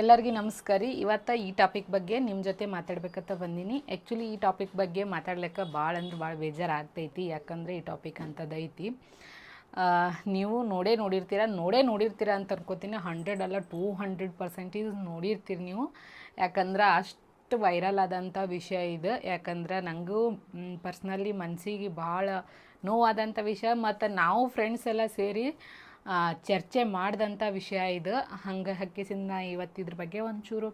ಎಲ್ಲರಿಗೂ ನಮಸ್ಕಾರ. ರೀ ಇವತ್ತು ಈ ಟಾಪಿಕ್ ಬಗ್ಗೆ ನಿಮ್ಮ ಜೊತೆ ಮಾತಾಡ್ಬೇಕಂತ ಬಂದೀನಿ. ಆ್ಯಕ್ಚುಲಿ ಈ ಟಾಪಿಕ್ ಬಗ್ಗೆ ಮಾತಾಡ್ಲಿಕ್ಕೆ ಭಾಳ ಅಂದ್ರೆ ಭಾಳ ಬೇಜಾರು ಆಗ್ತೈತಿ ಯಾಕಂದರೆ ಈ ಟಾಪಿಕ್ ಅಂಥದ್ದೈತಿ ನೀವು ನೋಡೇ ನೋಡಿರ್ತೀರ? ನೋಡೇ ನೋಡಿರ್ತೀರ ಅಂತ ಅನ್ಕೋತೀನಿ. ಹಂಡ್ರೆಡ್ ಅಲ್ಲ ಟೂ ಹಂಡ್ರೆಡ್ ಪರ್ಸೆಂಟೇಜ್ ನೋಡಿರ್ತೀರಿ ನೀವು. ಯಾಕಂದ್ರೆ ಅಷ್ಟು ವೈರಲ್ ಆದಂಥ ವಿಷಯ ಇದು. ಯಾಕಂದ್ರೆ ನನಗೂ ಪರ್ಸ್ನಲಿ ಮನಸ್ಸಿಗೆ ಭಾಳ ನೋವಾದಂಥ ವಿಷಯ. ಮತ್ತು ನಾವು ಫ್ರೆಂಡ್ಸ್ ಎಲ್ಲ ಸೇರಿ ಚರ್ಚೆ ಮಾಡಿದಂಥ ವಿಷಯ ಇದು. ಹಂಗೆ ಹಕ್ಕಿಸಿಂದ ನಾ ಇವತ್ತು ಇದ್ರ ಬಗ್ಗೆ ಒಂಚೂರು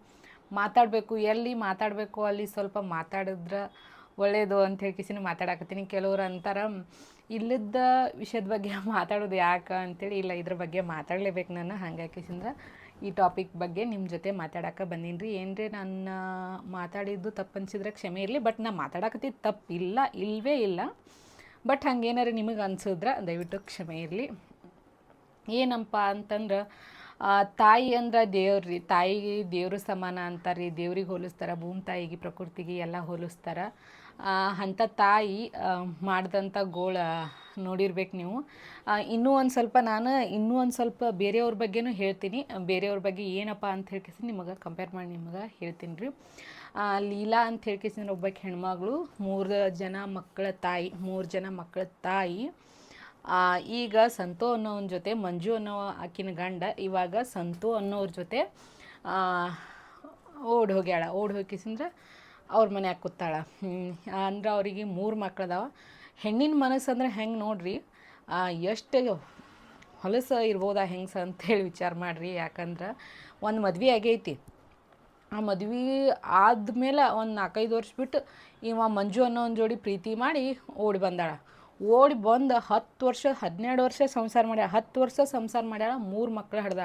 ಮಾತಾಡಬೇಕು. ಎಲ್ಲಿ ಮಾತಾಡಬೇಕು, ಅಲ್ಲಿ ಸ್ವಲ್ಪ ಮಾತಾಡಿದ್ರೆ ಒಳ್ಳೆಯದು ಅಂತ ಹೇಳ್ಕಿಸಿನ ಮಾತಾಡಕತ್ತೀನಿ. ಕೆಲವ್ರು ಅಂತಾರೆ ಇಲ್ಲದ ವಿಷಯದ ಬಗ್ಗೆ ಮಾತಾಡೋದು ಯಾಕೆ? ಅಂತೇಳಿ, ಇಲ್ಲ, ಇದ್ರ ಬಗ್ಗೆ ಮಾತಾಡಲೇಬೇಕು ನಾನು. ಹಂಗೆ ಹಾಕಿಸಿಂದ್ರೆ ಈ ಟಾಪಿಕ್ ಬಗ್ಗೆ ನಿಮ್ಮ ಜೊತೆ ಮಾತಾಡಕ್ಕೆ ಬಂದೀನಿ ರೀ ಏನ್ರಿ, ನನ್ನ ಮಾತಾಡಿದ್ದು ತಪ್ಪು ಅನಿಸಿದ್ರೆ ಕ್ಷಮೆ ಇರಲಿ, ಬಟ್ ನಾ ಮಾತಾಡಕತ್ತಿದ್ದು ತಪ್ಪಿಲ್ಲ ಇಲ್ಲವೇ ಇಲ್ಲ. ಬಟ್ ಹಂಗೇನಾರು ನಿಮಗೆ ಅನ್ಸಿದ್ರೆ, ದಯವಿಟ್ಟು ಕ್ಷಮೆ ಇರಲಿ. ಏನಪ್ಪ ಅಂತಂದ್ರೆ ತಾಯಿ ಅಂದ್ರೆ ದೇವ್ರು ರೀ ತಾಯಿಗೆ ದೇವ್ರ ಸಮಾನ ಅಂತಾರೆ ರೀ ದೇವ್ರಿಗೆ ಹೋಲಿಸ್ತಾರೆ, ಭೂಮಿ ತಾಯಿಗೆ, ಪ್ರಕೃತಿಗೆ ಎಲ್ಲ ಹೋಲಿಸ್ತಾರೆ. ಅಂಥ ತಾಯಿ ಮಾಡಿದಂಥ ಗೋಳ ನೋಡಿರ್ಬೇಕು ನೀವು. ಇನ್ನೂ ಒಂದು ಸ್ವಲ್ಪ ನಾನು ಇನ್ನೂ ಒಂದು ಸ್ವಲ್ಪ ಬೇರೆಯವ್ರ ಬಗ್ಗೆನೂ ಹೇಳ್ತೀನಿ. ಬೇರೆಯವ್ರ ಬಗ್ಗೆ ಏನಪ್ಪ ಅಂತ ಹೇಳ್ಕೇಸಿ ನಿಮಗೆ ಕಂಪೇರ್ ಮಾಡಿ ನಿಮಗೆ ಹೇಳ್ತೀನಿ ರೀ. ಲೀಲಾ ಅಂತ ಹೇಳ್ಕೇಸಿದ್ರೆ ಒಬ್ಬಕ್ಕೆ ಹೆಣ್ಮಗಳು, ಮೂರು ಜನ ಮಕ್ಕಳ ತಾಯಿ, ಮೂರು ಜನ ಮಕ್ಕಳ ತಾಯಿ. ಈಗ ಸಂತು ಅನ್ನೋವನ ಜೊತೆ, ಮಂಜು ಅನ್ನೋ ಆಕಿನ ಗಂಡ, ಇವಾಗ ಸಂತು ಅನ್ನೋರ ಜೊತೆ ಓಡ್ ಹೋಗ್ಯಾಳ. ಓಡ್ ಹೋಗಿಸಿಂದ್ರೆ ಅವ್ರ ಮನ್ಯಾಗ ಕೂತಾಳ. ಅಂದ್ರೆ ಅವರಿಗೆ ಮೂರು ಮಕ್ಳದಾವ. ಹೆಣ್ಣಿನ ಮನಸ್ಸು ಅಂದ್ರೆ ಹೆಂಗೆ ನೋಡ್ರಿ ಎಷ್ಟು ಹೊಲಸು ಇರ್ಬೋದಾ ಹೆಂಗ್ಸ ಅಂತೇಳಿ ವಿಚಾರ ಮಾಡಿರಿ. ಯಾಕಂದ್ರೆ ಒಂದು ಮದ್ವೆ ಆಗೈತಿ. ಆ ಮದ್ವೆ ಆದಮೇಲೆ ಒಂದು ನಾಲ್ಕೈದು ವರ್ಷ ಬಿಟ್ಟು ಇವ ಮಂಜು ಅನ್ನೋ ಒಂದು ಜೋಡಿ ಪ್ರೀತಿ ಮಾಡಿ ಓಡಿ ಬಂದಾಳ. ಓಡಿ ಬಂದು ಹತ್ತು ವರ್ಷ ಹದಿನೆರಡು ವರ್ಷ ಸಂಸಾರ ಮಾಡ್ಯಾಳ. ಹತ್ತು ವರ್ಷ ಸಂಸಾರ ಮಾಡ್ಯಾಳ, ಮೂರು ಮಕ್ಳು ಹಡ್ದ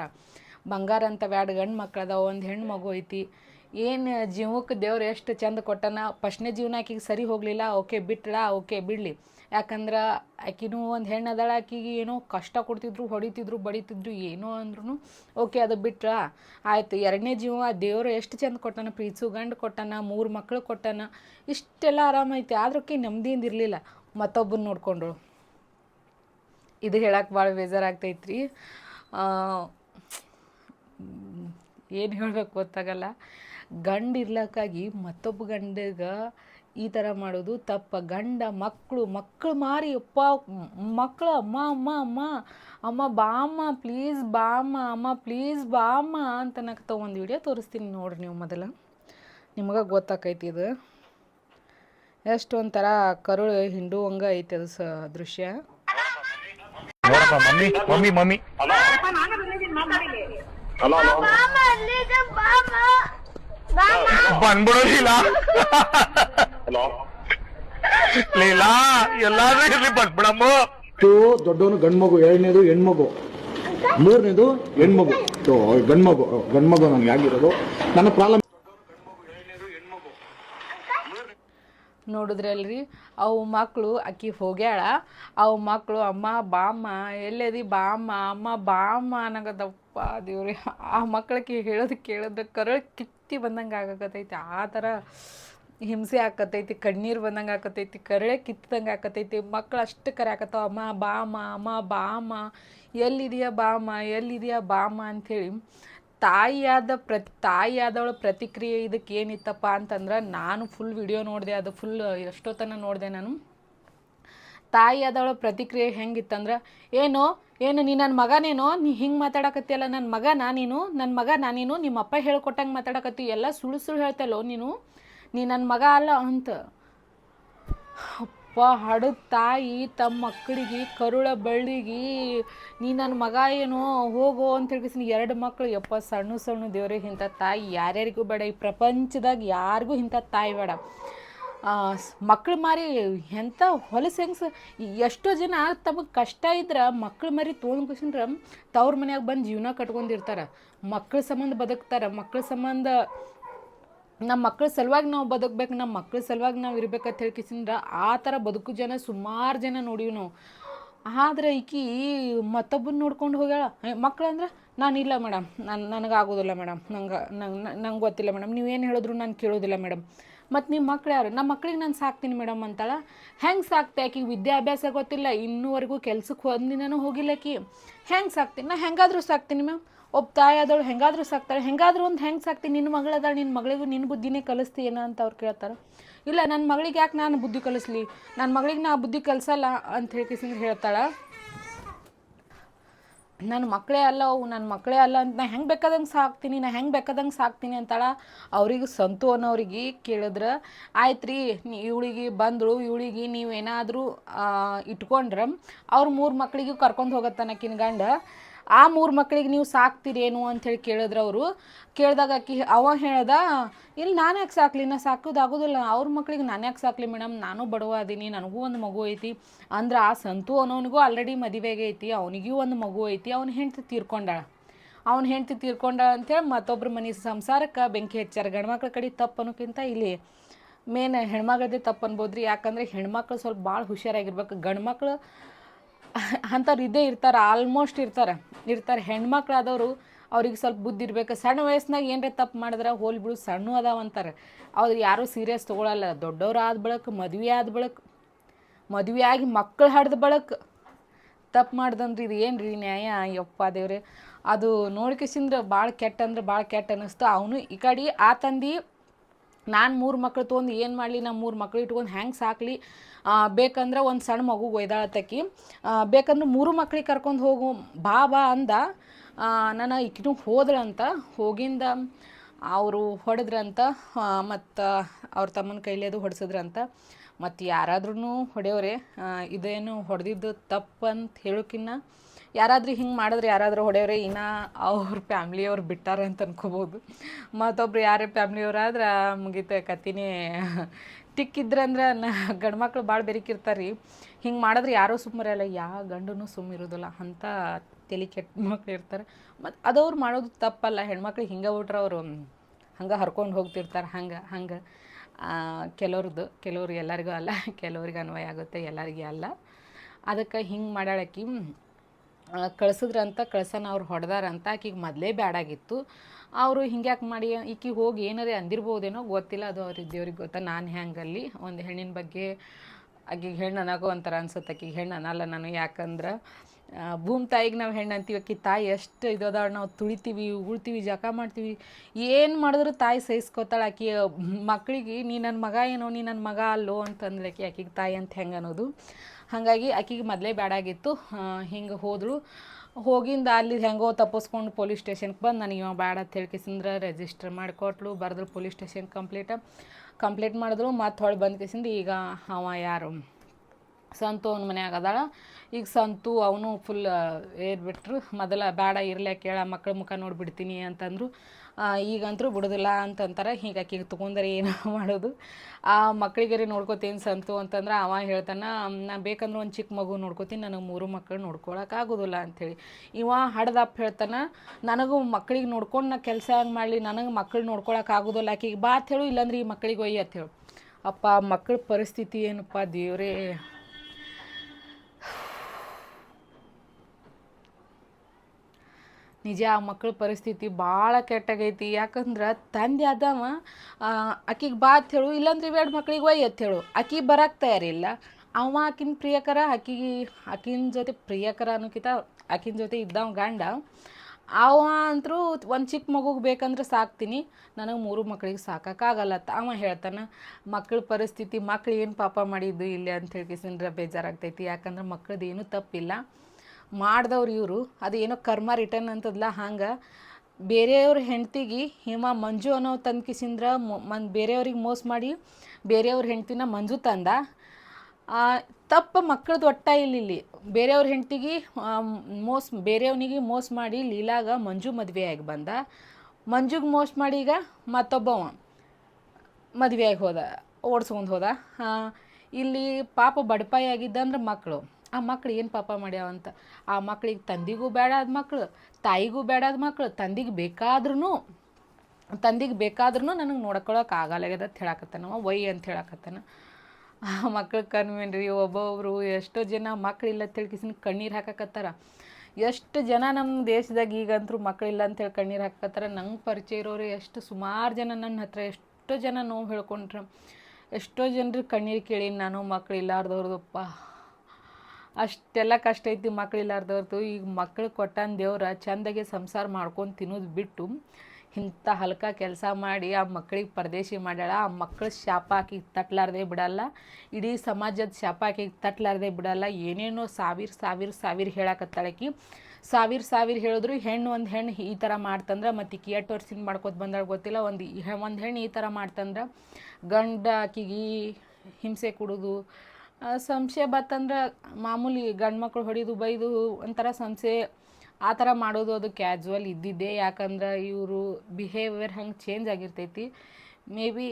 ಬಂಗಾರ ಅಂತ ಎರಡು ಗಂಡು ಮಕ್ಳು ಅದಾವ, ಒಂದು ಹೆಣ್ಣು ಮಗು ಐತಿ. ಏನು ಜೀವಕ್ಕೆ ದೇವ್ರು ಎಷ್ಟು ಚಂದ ಕೊಟ್ಟನ? ಫಸ್ಟ್ನೇ ಜೀವನ ಆಕಿಗೆ ಸರಿ ಹೋಗಲಿಲ್ಲ, ಓಕೆ ಬಿಟ್ಲ ಓಕೆ ಬಿಡಲಿ. ಯಾಕಂದ್ರೆ ಆಕಿನೂ ಒಂದು ಹೆಣ್ಣು ಅದಾಳ, ಆಕಿಗೆ ಏನೋ ಕಷ್ಟ ಕೊಡ್ತಿದ್ರು, ಹೊಡಿತಿದ್ರು, ಬಡಿತಿದ್ರು, ಏನೋ ಅಂದ್ರೂ ಓಕೆ ಅದು ಬಿಟ್ರ? ಆಯ್ತು, ಎರಡನೇ ಜೀವ, ದೇವರು ಎಷ್ಟು ಚಂದ ಕೊಟ್ಟಾನ? ಪ್ರೀತಿಸು ಗಂಡು ಕೊಟ್ಟಾನ, ಮೂರು ಮಕ್ಕಳು ಕೊಟ್ಟಾನ? ಇಷ್ಟೆಲ್ಲ ಆರಾಮೈತಿ ಆದ್ರಕ್ಕೆ ನೆಮ್ಮದಿಯಿಂದ ಇರಲಿಲ್ಲ. ಮತ್ತೊಬ್ಬನ ನೋಡ್ಕೊಂಡ್ರು ಇದು ಹೇಳಕ್ಕೆ ಭಾಳ ಬೇಜಾರಾಗ್ತೈತ್ರಿ. ಏನು ಹೇಳ್ಬೇಕು ಗೊತ್ತಾಗಲ್ಲ. ಗಂಡ ಇರ್ಲಕ್ಕಾಗಿ ಮತ್ತೊಬ್ಬ ಗಂಡಗೆ ಈ ಥರ ಮಾಡೋದು ತಪ್ಪ. ಗಂಡ ಮಕ್ಕಳು ಮಕ್ಕಳು ಮಾರಿ ಅಪ್ಪ ಮಕ್ಕಳು ಅಮ್ಮ ಅಮ್ಮ ಅಮ್ಮ ಅಮ್ಮ ಬಾಮ್ಮ ಪ್ಲೀಸ್ ಬಾಮ್ಮ, ಅಮ್ಮ ಪ್ಲೀಸ್ ಬಾಮ್ಮ ಅಂತ ನಕ್ತ ಒಂದು ವಿಡಿಯೋ ತೋರಿಸ್ತೀನಿ ನೋಡ್ರಿ ನೀವು ಮೊದಲು. ನಿಮಗೆ ಗೊತ್ತಾಕೈತಿ ಇದು. ಎಷ್ಟು ಒಂಥರ ಕರುಳು ಹಿಂಡುವಂಗೆ ಐತೆ ಅದು ಸ ದೃಶ್ಯ. ನೋಡಪ್ಪ mummy mummy mummy. Hello hello ಬಂದ್ಬಿಡು ಲೀಲಾ. ಇರ್ಲಿ ಬಂದ್ಬಿಡಮ್ಮ ಇದು ದೊಡ್ಡವನು ಗಂಡ್ಮಗು ಎರಡನೇದು ಹೆಣ್ಮಗು. ಮೂರನೇದು ಹೆಣ್ಮಗು. ಗಂಡ್ಮಗು ಗಂಡ್ಮಗು ನನಗೆ ಆಗಿರೋದು ನನ್ನ ಪ್ರಾಬ್ಲಮ್ ನೋಡಿದ್ರಲ್ರಿ? ಅವು ಮಕ್ಕಳು ಅಕ್ಕಿ ಹೋಗ್ಯಾಳ. ಅವು ಮಕ್ಕಳು ಅಮ್ಮ, ಬಾಮ್ಮ, ಎಲ್ಲದಿ ಬಾಮ್ಮ, ಅಮ್ಮ, ಬಾಮ್ಮ ಅನ್ನಗದಪ್ಪ ದೇವ್ರಿ. ಆ ಮಕ್ಕಳಿಗೆ ಹೇಳೋದು ಕೇಳೋದು ಕರಳು ಕಿತ್ತಿ ಬಂದಂಗೆ ಆಗಕತ್ತೈತಿ. ಆ ಥರ ಹಿಂಸೆ ಆಕತೈತಿ ಕಣ್ಣೀರು ಬಂದಂಗೆ ಆಕತೈತಿ ಕರಳೆ ಕಿತ್ತದಂಗೆ ಆಕತೈತಿ ಮಕ್ಕಳು ಅಷ್ಟು ಕರೆಯಾಕತ್ತಾವ ಅಮ್ಮ ಬಾಮ ಅಮ್ಮ ಬಾಮ ಎಲ್ಲಿದೆಯಾ ಬಾಮ ಎಲ್ಲಿದೆಯಾ ಬಾಮ ಅಂಥೇಳಿ ತಾಯಿಯಾದ ಪ್ರತಿ, ತಾಯಿಯಾದವಳ ಪ್ರತಿಕ್ರಿಯೆ ಇದಕ್ಕೆ ಏನಿತ್ತಪ್ಪ ಅಂತಂದ್ರೆ ನಾನು ಫುಲ್ ವಿಡಿಯೋ ನೋಡಿದೆ, ಅದು ಫುಲ್ ಎಷ್ಟೊತ್ತನ ನೋಡಿದೆ ನಾನು. ತಾಯಿಯಾದವಳ ಪ್ರತಿಕ್ರಿಯೆ ಹೆಂಗಿತ್ತಂದ್ರೆ, ಏನು ಏನು ನೀ ನನ್ನ ಮಗನೇನೋ? ನೀ ಹಿಂಗೆ ಮಾತಾಡಕತ್ತಿಯಲ್ಲ ನನ್ನ ಮಗ ನೀನು? ನನ್ನ ಮಗ ನಾನೇನು ನಿಮ್ಮ ಅಪ್ಪ ಹೇಳ್ಕೊಟ್ಟಂಗೆ ಮಾತಾಡಕತ್ತಿ, ಎಲ್ಲ ಸುಳ್ಳು ಸುಳ್ಳು ಹೇಳ್ತಲ್ಲೋ ನೀನು? ನೀ ನನ್ನ ಮಗ ಅಲ್ಲ ಅಂತ. ಅಪ್ಪ ಹಡದ ತಾಯಿ, ತಮ್ಮ ಮಕ್ಕಳಿಗೆ, ಕರುಳ ಬಳ್ಳಿಗೆ, ನೀ ನನ್ನ ಮಗ ಏನೋ? ಹೋಗೋ ಅಂತ ಹೇಳ್ಕಿಸಿ ಎರಡು ಮಕ್ಕಳು ಯಪ್ಪ, ಸಣ್ಣ ಸಣ್ಣ ದೇವ್ರಿಗೆ ಇಂಥ ತಾಯಿ ಯಾರ್ಯಾರಿಗೂ ಬೇಡ. ಈ ಪ್ರಪಂಚದಾಗ ಯಾರಿಗೂ ಇಂಥ ತಾಯಿ ಬೇಡ. ಮಕ್ಳು ಮಾರಿ ಎಂಥ ಹೊಲಸು ಹೆಂಗ್ಸ? ಎಷ್ಟೋ ಜನ ತಮಗೆ ಕಷ್ಟ ಇದ್ರೆ ಮಕ್ಳು ಮರಿ ತೊಗೊಂಡ್ಕುಸಿಂದ್ರೆ ತವ್ರ ಮನ್ಯಾಗ ಬಂದು ಜೀವನ ಕಟ್ಕೊಂಡಿರ್ತಾರೆ. ಮಕ್ಳ ಸಂಬಂಧ ಬದುಕ್ತಾರೆ. ಮಕ್ಳ ಸಂಬಂಧ ನಮ್ಮ ಮಕ್ಕಳ ಸಲುವಾಗಿ ನಾವು ಬದುಕಬೇಕು ನಮ್ಮ ಮಕ್ಕಳ ಸಲುವಾಗಿ ನಾವು ಇರ್ಬೇಕಂತ ಹೇಳ್ಕಿಸಿಂದ್ರೆ ಆ ಥರ ಬದುಕು ಜನ ಸುಮಾರು ಜನ ನೋಡೀವಿ ನಾವು. ಆದ್ರೆ ಈಕಿ ಮತ್ತೊಬ್ಬನ ನೋಡ್ಕೊಂಡು ಹೋಗ್ಯಾಳ. ಮಕ್ಕಳಂದ್ರೆ ನಾನು ಇಲ್ಲ ಮೇಡಮ್. ನಾನು, ನನಗೆ ಆಗೋದಿಲ್ಲ ಮೇಡಮ್. ನಂಗೆ ನಂಗೆ ನಂಗೆ ಗೊತ್ತಿಲ್ಲ ಮೇಡಮ್. ನೀವೇನು ಹೇಳಿದ್ರು ನಾನು ಕೇಳೋದಿಲ್ಲ ಮೇಡಮ್. ಮತ್ತು ನಿಮ್ಮ ಮಕ್ಳು ಯಾರು? ನಮ್ಮ ಮಕ್ಳಿಗೆ ನಾನು ಸಾಕ್ತೀನಿ ಮೇಡಮ್ ಅಂತಾಳ. ಹೆಂಗೆ ಸಾಕ್ತೆ ಆಕಿಗೆ ವಿದ್ಯಾಭ್ಯಾಸ ಗೊತ್ತಿಲ್ಲ. ಇನ್ನೂವರೆಗೂ ಕೆಲ್ಸಕ್ಕೆ ಒಂದಿನೂ ಹೋಗಿಲ್ಲ ಆಕಿ. ಹೆಂಗೆ ಸಾಕ್ತೀನಿ ನಾ ಹೆಂಗಾದರೂ ಸಾಕ್ತೀನಿ ಮ್ಯಾಮ್. ಒಬ್ಬ ತಾಯಿ ಆದವಳು ಹೆಂಗಾದ್ರೂ ಸಾಕ್ತಾಳೆ. ಹೆಂಗಾದ್ರೂ ಒಂದು ಹೆಂಗೆ ಸಾಕ್ತೀನಿ ನಿನ್ನ ಮಗಳದ ನಿನ್ನ ಮಗಳಿಗೂ ನಿನ್ನ ಬುದ್ಧಿನೇ ಕಲಿಸ್ತೀಯೇನ ಅಂತ ಅವ್ರು ಕೇಳ್ತಾರೆ. ಇಲ್ಲ ನನ್ನ ಮಗಳಿಗೆ ಯಾಕೆ ನಾನು ಬುದ್ಧಿ ಕಲಿಸ್ಲಿ? ನನ್ನ ಮಗಳಿಗೆ ನಾ ಬುದ್ಧಿ ಕಲಿಸಲ್ಲ ಅಂತ ಹೇಳಿ ಹೇಳ್ತಾಳೆ. ನನ್ನ ಮಕ್ಕಳೇ ಅಲ್ಲ ಅವು ನನ್ನ ಮಕ್ಕಳೇ ಅಲ್ಲ ಅಂತ ನಾ ಹೆಂಗೆ ಬೇಕಾದಂಗೆ ಸಾಕ್ತೀನಿ? ನಾ ಹೆಂಗೆ ಬೇಕಾದಂಗೆ ಸಾಕ್ತೀನಿ ಅಂತಾಳ. ಅವ್ರಿಗೆ ಸಂತು ಅನ್ನೋರಿಗೆ ಕೇಳಿದ್ರೆ ಆಯ್ತು ರೀ ಇವಳಿಗೆ ಬಂದಳು, ಇವಳಿಗೆ ನೀವೇನಾದರೂ ಇಟ್ಕೊಂಡ್ರೆ, ಅವ್ರ ಮೂರು ಮಕ್ಕಳಿಗೂ ಕರ್ಕೊಂಡು ಹೋಗತ್ತನಕಿನ ಗಂಡ. ಆ ಮೂರು ಮಕ್ಕಳಿಗೆ ನೀವು ಸಾಕ್ತಿರೇನು ಅಂಥೇಳಿ ಕೇಳಿದ್ರು ಅವರು. ಕೇಳಿದಾಗ ಆಕಿ ಅವ ಹೇಳ್ದ ಇಲ್ಲಿ ನಾನು ಯಾಕೆ ಸಾಕ್ಲಿ? ನಾ ಸಾಕೋದಾಗೋದಿಲ್ಲ ಅವ್ರ ಮಕ್ಳಿಗೆ ನಾನು ಯಾಕೆ ಸಾಕ್ಲಿ ಮೇಡಮ್ ನಾನು ಬಡವ ಅದೀನಿ, ನನಗೂ ಒಂದು ಮಗು ಐತಿ. ಅಂದ್ರೆ ಆ ಸಂತು ಅನ್ನೋನಿಗೂ ಆಲ್ರೆಡಿ ಮದುವೆಗೆ ಐತಿ, ಅವನಿಗೂ ಒಂದು ಮಗು ಐತಿ, ಅವ್ನ ಹೆಂಡ್ತಿ ತೀರ್ಕೊಂಡಾಳ. ಅವ್ನ ಹೆಂಡ್ತಿ ತೀರ್ಕೊಂಡ ಅಂತೇಳಿ ಮತ್ತೊಬ್ರ ಮನೆ ಸಂಸಾರಕ್ಕೆ ಬೆಂಕಿ ಹೆಚ್ಚಾರ ಗಂಡ್ಮಕ್ಳ ಕಡೆ ತಪ್ಪು ಅನ್ನೋಕ್ಕಿಂತ ಇಲ್ಲಿ ಮೇನ್ ಹೆಣ್ಮಗಳದೇ ತಪ್ಪು ಅನ್ಬೋದು ರೀ ಯಾಕಂದ್ರೆ ಹೆಣ್ಮಕ್ಳು ಸ್ವಲ್ಪ ಭಾಳ ಹುಷಾರಾಗಿರ್ಬೇಕು. ಗಂಡ್ಮಕ್ಳು ಅಂಥವ್ರು ಇದ್ದೇ ಇರ್ತಾರೆ ಆಲ್ಮೋಸ್ಟ್ ಇರ್ತಾರೆ. ಇರ್ತಾರೆ. ಹೆಣ್ಮಕ್ಳಾದವರು ಅವ್ರಿಗೆ ಸ್ವಲ್ಪ ಬುದ್ಧಿ ಇರ್ಬೇಕು. ಸಣ್ಣ ವಯಸ್ಸಿನಾಗ ಏನರ ತಪ್ಪು ಮಾಡಿದ್ರೆ, ಹೋಲ್ ಬಿಡು, ಸಣ್ಣ ಅದಾವ ಅಂತಾರೆ. ಅವ್ರು ಯಾರೂ ಸೀರಿಯಸ್ ತೊಗೊಳಲ್ಲ. ದೊಡ್ಡವ್ರು ಆದ ಬಳಕ ಮದುವೆ ಆದ ಬಳಕ ಮದುವೆ ಆಗಿ ಮಕ್ಕಳು ಹಡ್ದ ಬಳಕ ತಪ್ಪು ಮಾಡ್ದಂದ್ರೆ ಇದು ಏನು ರೀ ನ್ಯಾಯ? ಯಪ್ಪ ದೇವ್ರೆ. ಅದು ನೋಡ್ಕಿಸಿಂದ್ರೆ ಭಾಳ ಕೆಟ್ಟ ಅಂದ್ರೆ ಭಾಳ ಕೆಟ್ಟ ಅನ್ನಿಸ್ತು. ಅವನು ಈ ಕಡೆ ಆ ತಂದಿ, ನಾನು ಮೂರು ಮಕ್ಳು ತೊಗೊಂಡು ಏನು ಮಾಡಲಿ? ನಾನು ಮೂರು ಮಕ್ಳು ಇಟ್ಕೊಂಡು ಹೆಂಗೆ ಸಾಕಲಿ? ಬೇಕಂದ್ರೆ ಒಂದು ಸಣ್ಣ ಮಗು ಒಯ್ದಾಳತಕ್ಕಿ ಬೇಕಂದ್ರೆ ಮೂರು ಮಕ್ಳಿಗೆ ಕರ್ಕೊಂಡು ಹೋಗು. ಬಾ ಬಾ ಅಂದ. ನಾನು ಈಕಿನೂ ಹೋದ್ರಂತ ಹೋಗಿಂದ ಅವರು ಹೊಡೆದ್ರಂತ. ಮತ್ತು ಅವ್ರ ತಮ್ಮನ ಕೈಲಿ ಅದು ಹೊಡ್ಸಿದ್ರಂತ. ಮತ್ತು ಯಾರಾದ್ರೂ ಹೊಡೆಯೋರೆ. ಇದೇನು ಹೊಡೆದಿದ್ದು ತಪ್ಪು ಅಂತ ಹೇಳೋಕ್ಕಿನ್ನ ಯಾರಾದ್ರೂ ಹಿಂಗೆ ಮಾಡಿದ್ರೆ ಯಾರಾದರೂ ಹೊಡೆಯವ್ರೆ ಇನ್ನು ಅವ್ರ ಫ್ಯಾಮ್ಲಿಯವ್ರು ಬಿಟ್ಟಾರೆ ಅಂತ ಅನ್ಕೋಬೋದು. ಮತ್ತೊಬ್ರು ಯಾರೇ ಫ್ಯಾಮ್ಲಿಯವ್ರಾದ್ರೆ ಮುಗಿತ ಕತ್ತಿನೇ ಟಿಕ್ಕಿದ್ರಂದ್ರೆ ಗಂಡು ಗಂಡ್ಮಕ್ಳು ಭಾಳ ಬೆರಿಕಿರ್ತಾರೆ. ರೀ ಹಿಂಗೆ ಮಾಡಿದ್ರೆ ಯಾರೂ ಸುಮ್ಮರಲ್ಲ ಯಾವ ಗಂಡನೂ ಸುಮ್ಮಿರೋದಿಲ್ಲ ಅಂತ ತಲೆ ಕೆಟ್ಟ ಮಕ್ಳು ಇರ್ತಾರೆ. ಮತ್ತು ಅದವ್ರು ಮಾಡೋದು ತಪ್ಪಲ್ಲ, ಹೆಣ್ಮಕ್ಳು ಹಿಂಗೆ ಬಿಟ್ರೆ ಅವರು ಹಂಗೆ ಹರ್ಕೊಂಡು ಹೋಗ್ತಿರ್ತಾರೆ, ಹಂಗೆ ಹಂಗೆ. ಕೆಲವ್ರದ್ದು ಕೆಲವ್ರು ಎಲ್ಲರಿಗೂ ಅಲ್ಲ, ಕೆಲವ್ರಿಗೆ ಅನ್ವಯ ಆಗುತ್ತೆ, ಎಲ್ಲರಿಗೆ ಅಲ್ಲ. ಅದಕ್ಕೆ ಹಿಂಗೆ ಮಾಡಾಳಕಿ ಕಳ್ಸಿದ್ರಂತ, ಕಳ್ಸನ ಅವ್ರು ಹೊಡೆದಾರಂತ ಆಕಿಗೆ ಮೊದಲೇ ಬ್ಯಾಡಾಗಿತ್ತು. ಅವರು ಹಿಂಗ್ಯಾಕೆ ಮಾಡಿ ಈಕಿ ಹೋಗಿ ಏನಾರೇ ಅಂದಿರ್ಬೋದೇನೋ ಗೊತ್ತಿಲ್ಲ, ಅದು ಅವ್ರಿಗೆ ದೇವ್ರಿಗೆ ಗೊತ್ತಾ? ನಾನು ಹೆಂಗಲ್ಲಿ ಒಂದು ಹೆಣ್ಣಿನ ಬಗ್ಗೆ ಆಕಿಗೆ ಹೆಣ್ಣು ಅನ್ನೋಕೆ ಒಂಥರ ಅನ್ಸುತ್ತೆ. ಆಕಿಗೆ ಹೆಣ್ಣು ಅನ್ನಲ್ಲ ನಾನು, ಯಾಕಂದ್ರೆ ಭೂಮಿ ತಾಯಿಗೆ ನಾವು ಹೆಣ್ಣು ಅಂತೀವಿ ಅಕ್ಕಿ ತಾಯಿ ಎಷ್ಟು ಇದದಾಳ ನಾವು ತುಳಿತೀವಿ ಉಳ್ತೀವಿ ಜಕ ಮಾಡ್ತೀವಿ. ಏನು ಮಾಡಿದ್ರು ತಾಯಿ ಸಹಿಸ್ಕೊತಾಳೆ ಆಕಿ. ಮಕ್ಕಳಿಗೆ ನೀ ನನ್ನ ಮಗ ಏನೋ, ನೀ ನನ್ನ ಮಗ ಅಲ್ಲೋ ಅಂತಂದ್ರೆ ಆಕಿ, ಆಕಿಗೆ ತಾಯಿ ಅಂತ ಹೆಂಗೆ ಅನ್ನೋದು. ಹಾಗಾಗಿ ಆಕಿಗೆ ಮೊದಲೇ ಬ್ಯಾಡಾಗಿತ್ತು. ಹಿಂಗೆ ಹೋದಳು ಹೋಗಿಂದ ಅಲ್ಲಿ ಹೆಂಗೋ ತಪ್ಪಿಸ್ಕೊಂಡು ಪೊಲೀಸ್ ಸ್ಟೇಷನ್ಗೆ ಬಂದು ನನಗೆ ಇವಾಗ ಬ್ಯಾಡ ಅಂತ ಹೇಳ್ಕೇಸಿಂದ್ರೆ ರಿಜಿಸ್ಟರ್ ಮಾಡಿಕೊಟ್ಲು. ಬರೆದ್ರು ಪೊಲೀಸ್ ಸ್ಟೇಷನ್ ಕಂಪ್ಲೀಟ್ ಕಂಪ್ಲೀಟ್ ಮಾಡಿದ್ರು. ಮತ್ತು ಹೊಳೆ ಬಂದು ಕೇಸಿಂದ ಈಗ ಅವ ಯಾರು? ಸಂತು ಅವ್ನ ಮನ್ಯಾಗ ಅದಾಳ. ಈಗ ಸಂತು ಅವನು ಫುಲ್ ಏರ್ಬಿಟ್ರು. ಮೊದಲ ಬೇಡ ಇರಲೇ, ಕೇಳ ಮಕ್ಕಳ ಮುಖ ನೋಡಿಬಿಡ್ತೀನಿ ಅಂತಂದರು. ಈಗಂತರೂ ಬಿಡೋದಿಲ್ಲ ಅಂತಂತಾರೆ. ಹೀಗೆ ಆಕಿಗೆ ತೊಗೊಂಡ್ರೆ ಏನು ಮಾಡೋದು? ಆ ಮಕ್ಳಿಗೆ ನೋಡ್ಕೋತೀನಿ ಸಂತು ಅಂತಂದ್ರೆ ಅವ ಹೇಳ್ತಾನೆ ನಾ ಬೇಕಂದ್ರೆ ಒಂದು ಚಿಕ್ಕ ಮಗು ನೋಡ್ಕೋತೀನಿ, ನನಗೆ ಮೂರು ಮಕ್ಕಳು ನೋಡ್ಕೊಳಕ್ಕಾಗೋದಿಲ್ಲ ಅಂಥೇಳಿ ಇವ ಹಡ್ದಪ್ಪ ಹೇಳ್ತಾನೆ, ನನಗೂ ಮಕ್ಳಿಗೆ ನೋಡ್ಕೊಂಡು ನಾ ಕೆಲಸ ಹೆಂಗೆ ಮಾಡಲಿ? ನನಗೆ ಮಕ್ಳು ನೋಡ್ಕೊಳಕ್ಕಾಗೋದಿಲ್ಲ ಆಕಿಗೆ ಬಾ ಅಂತ ಹೇಳು, ಇಲ್ಲಾಂದ್ರೆ ಈ ಮಕ್ಕಳಿಗೆ ಒಯ್ಯ ಅಂತ ಹೇಳು. ಅಪ್ಪ ಮಕ್ಕಳ ಪರಿಸ್ಥಿತಿ ಏನಪ್ಪ ದೇವ್ರೇ? ನಿಜ, ಆ ಮಕ್ಕಳ ಪರಿಸ್ಥಿತಿ ಭಾಳ ಕೆಟ್ಟಾಗೈತಿ. ಯಾಕಂದ್ರೆ ತಂದೆ ಆದವ ಆಕಿಗೆ ಬಾ ಅಂತ ಹೇಳು, ಇಲ್ಲಾಂದ್ರೆ ಇವೆರಡು ಮಕ್ಳಿಗೆ ಒಯ್ ಅಂತ ಹೇಳು. ಆಕಿ ಬರಕ್ಕೆ ತಯಾರಿಲ್ಲ. ಅವ ಆಕಿನ ಪ್ರಿಯಕರ ಆಕಿಗೆ ಆಕಿನ ಜೊತೆ ಪ್ರಿಯಕರ ಅನ್ನೋಕಿತ ಆಕಿನ ಜೊತೆ ಇದ್ದವ ಗಂಡ. ಅವ ಅಂತರೂ ಒಂದು ಚಿಕ್ಕ ಮಗುಗೆ ಬೇಕಂದ್ರೆ ಸಾಕ್ತೀನಿ. ನನಗೆ ಮೂರು ಮಕ್ಳಿಗೆ ಸಾಕೋಕ್ಕಾಗಲ್ಲ ಅವ ಹೇಳ್ತಾನೆ. ಮಕ್ಕಳ ಪರಿಸ್ಥಿತಿ, ಮಕ್ಳು ಏನು ಪಾಪ ಮಾಡಿದ್ದು ಇಲ್ಲಿ ಅಂತ ಹೇಳ್ಕಿಸಿಂದ್ರೆ ಬೇಜಾರಾಗ್ತೈತಿ. ಯಾಕಂದ್ರೆ ಮಕ್ಕಳದ್ದು ಏನೂ ತಪ್ಪಿಲ್ಲ. ಮಾಡ್ದವ್ರು ಇವರು. ಅದು ಏನೋ ಕರ್ಮ ರಿಟರ್ನ್ ಅಂತದಲ್ಲ ಹಂಗೆ. ಬೇರೆಯವ್ರ ಹೆಂಡ್ತಿಗೆ ಹಿಮ ಮಂಜು ಅನ್ನೋ ತಂದ್ಕಿಸಿಂದ್ರ ಮನ್ ಬೇರೆಯವ್ರಿಗೆ ಮೋಸ ಮಾಡಿ ಬೇರೆಯವ್ರ ಹೆಂಡ್ತಿನ ಮಂಜು ತಂದ. ತಪ್ಪು ಮಕ್ಕಳದ್ದು ಒಟ್ಟ ಇಲ್ಲಿ ಇಲ್ಲಿ ಬೇರೆಯವ್ರ ಹೆಂಡ್ತಿಗೆ ಮೋಸ ಬೇರೆಯವನಿಗೆ ಮೋಸ ಮಾಡಿ ಲೀಲಾಗ ಮಂಜು ಮದುವೆಯಾಗಿ ಬಂದ. ಮಂಜುಗೆ ಮೋಸ ಮಾಡಿ ಈಗ ಮತ್ತೊಬ್ಬವ ಮದುವೆಯಾಗಿ ಹೋದ, ಓಡಿಸ್ಕೊಂಡು ಹೋದ. ಇಲ್ಲಿ ಪಾಪ ಬಡಪಾಯಿ ಆಗಿದ್ದಂದ್ರೆ ಮಕ್ಕಳು ಆ ಮಕ್ಳು ಏನು ಪಾಪ ಮಾಡ್ಯಾವಂತ ಆ ಮಕ್ಳಿಗೆ ತಂದಿಗೂ ಬೇಡಾದ ಮಕ್ಕಳು ತಾಯಿಗೂ ಬೇಡಾದ ಮಕ್ಕಳು ತಂದಿಗೆ ಬೇಕಾದ್ರೂ ತಂದಿಗೆ ಬೇಕಾದ್ರೂ ನನಗೆ ನೋಡ್ಕೊಳಕ್ಕೆ ಆಗಲ್ಲಾಗ್ಯದ ಅಂತ ಹೇಳಕತ್ತಾನ ವೈ ಅಂತ ಹೇಳಕತ್ತಾನ. ಆ ಮಕ್ಳು ಕನ್ವೇನ್ರಿ ಒಬ್ಬೊಬ್ಬರು ಎಷ್ಟೋ ಜನ ಮಕ್ಕಳಿಲ್ಲ ತಿಳ್ಕಿಸಿನ ಕಣ್ಣೀರು ಹಾಕಕತ್ತಾರ. ಎಷ್ಟು ಜನ ನಮ್ಮ ದೇಶದಾಗ ಈಗಂತೂ ಮಕ್ಕಳಿಲ್ಲ ಅಂತೇಳಿ ಕಣ್ಣೀರು ಹಾಕತ್ತಾರ ನಂಗೆ ಪರಿಚಯ ಇರೋರು ಎಷ್ಟು ಸುಮಾರು ಜನ ನನ್ನ ಹತ್ರ, ಎಷ್ಟೋ ಜನ ನೋವು ಹೇಳ್ಕೊಂಡ್ರೆ. ಎಷ್ಟೋ ಜನರು ಕಣ್ಣೀರು ಕೇಳಿ, ನಾನು ಮಕ್ಕಳು ಇಲ್ಲಾರ್ದವ್ರದಪ್ಪ. ಅಷ್ಟೆಲ್ಲ ಕಷ್ಟ ಐತಿ ಮಕ್ಳಿಲ್ಲಾರ್ದವ್ರದ್ದು ಈಗ ಮಕ್ಳು ಕೊಟ್ಟನ್ ದೇವ್ರ ಚಂದಗೆ ಸಂಸಾರ ಮಾಡ್ಕೊಂಡು ತಿನ್ನೋದು ಬಿಟ್ಟು ಇಂಥ ಹಲ್ಕ ಕೆಲಸ ಮಾಡಿ ಆ ಮಕ್ಕಳಿಗೆ ಪರದೇಶಿ ಮಾಡ್ಯಾಳ. ಆ ಮಕ್ಕಳ ಶಾಪ ಹಾಕಿ ತಟ್ಲಾರ್ದೆ ಬಿಡಲ್ಲ. ಇಡೀ ಸಮಾಜದ ಶಾಪ ಹಾಕಿ ತಟ್ಲಾರ್ದೆ ಬಿಡಲ್ಲ. ಏನೇನೋ ಸಾವಿರ ಸಾವಿರ ಸಾವಿರ ಹೇಳಕತ್ತಾಳಕಿ ಸಾವಿರ ಸಾವಿರ ಹೇಳಿದ್ರು ಹೆಣ್ಣು ಒಂದು ಹೆಣ್ಣು ಈ ಥರ ಮಾಡ್ತಂದ್ರೆ ಮತ್ತು ಈಕಿ ಎಷ್ಟು ವರ್ಷದಿಂದ ಮಾಡ್ಕೊತ ಬಂದಾಳ ಗೊತ್ತಿಲ್ಲ. ಒಂದು ಒಂದು ಹೆಣ್ಣು ಈ ಥರ ಮಾಡ್ತಂದ್ರೆ ಗಂಡ ಆಕಿಗೆ ಹಿಂಸೆ ಕೊಡೋದು ಸಂಶಯ ಬತ್ತಂದ್ರೆ ಮಾಮೂಲಿ ಗಂಡು ಮಕ್ಕಳು ಹೊಡಿದು ಬೈದು ಒಂಥರ ಸಂಶಯ ಆ ಥರ ಮಾಡೋದು ಅದು ಕ್ಯಾಜುವಲ್ ಇದ್ದಿದ್ದೆ. ಯಾಕಂದ್ರೆ ಇವರು ಬಿಹೇವಿಯರ್ ಹಂಗೆ ಚೇಂಜ್ ಆಗಿರ್ತೈತಿ. ಮೇ ಬಿ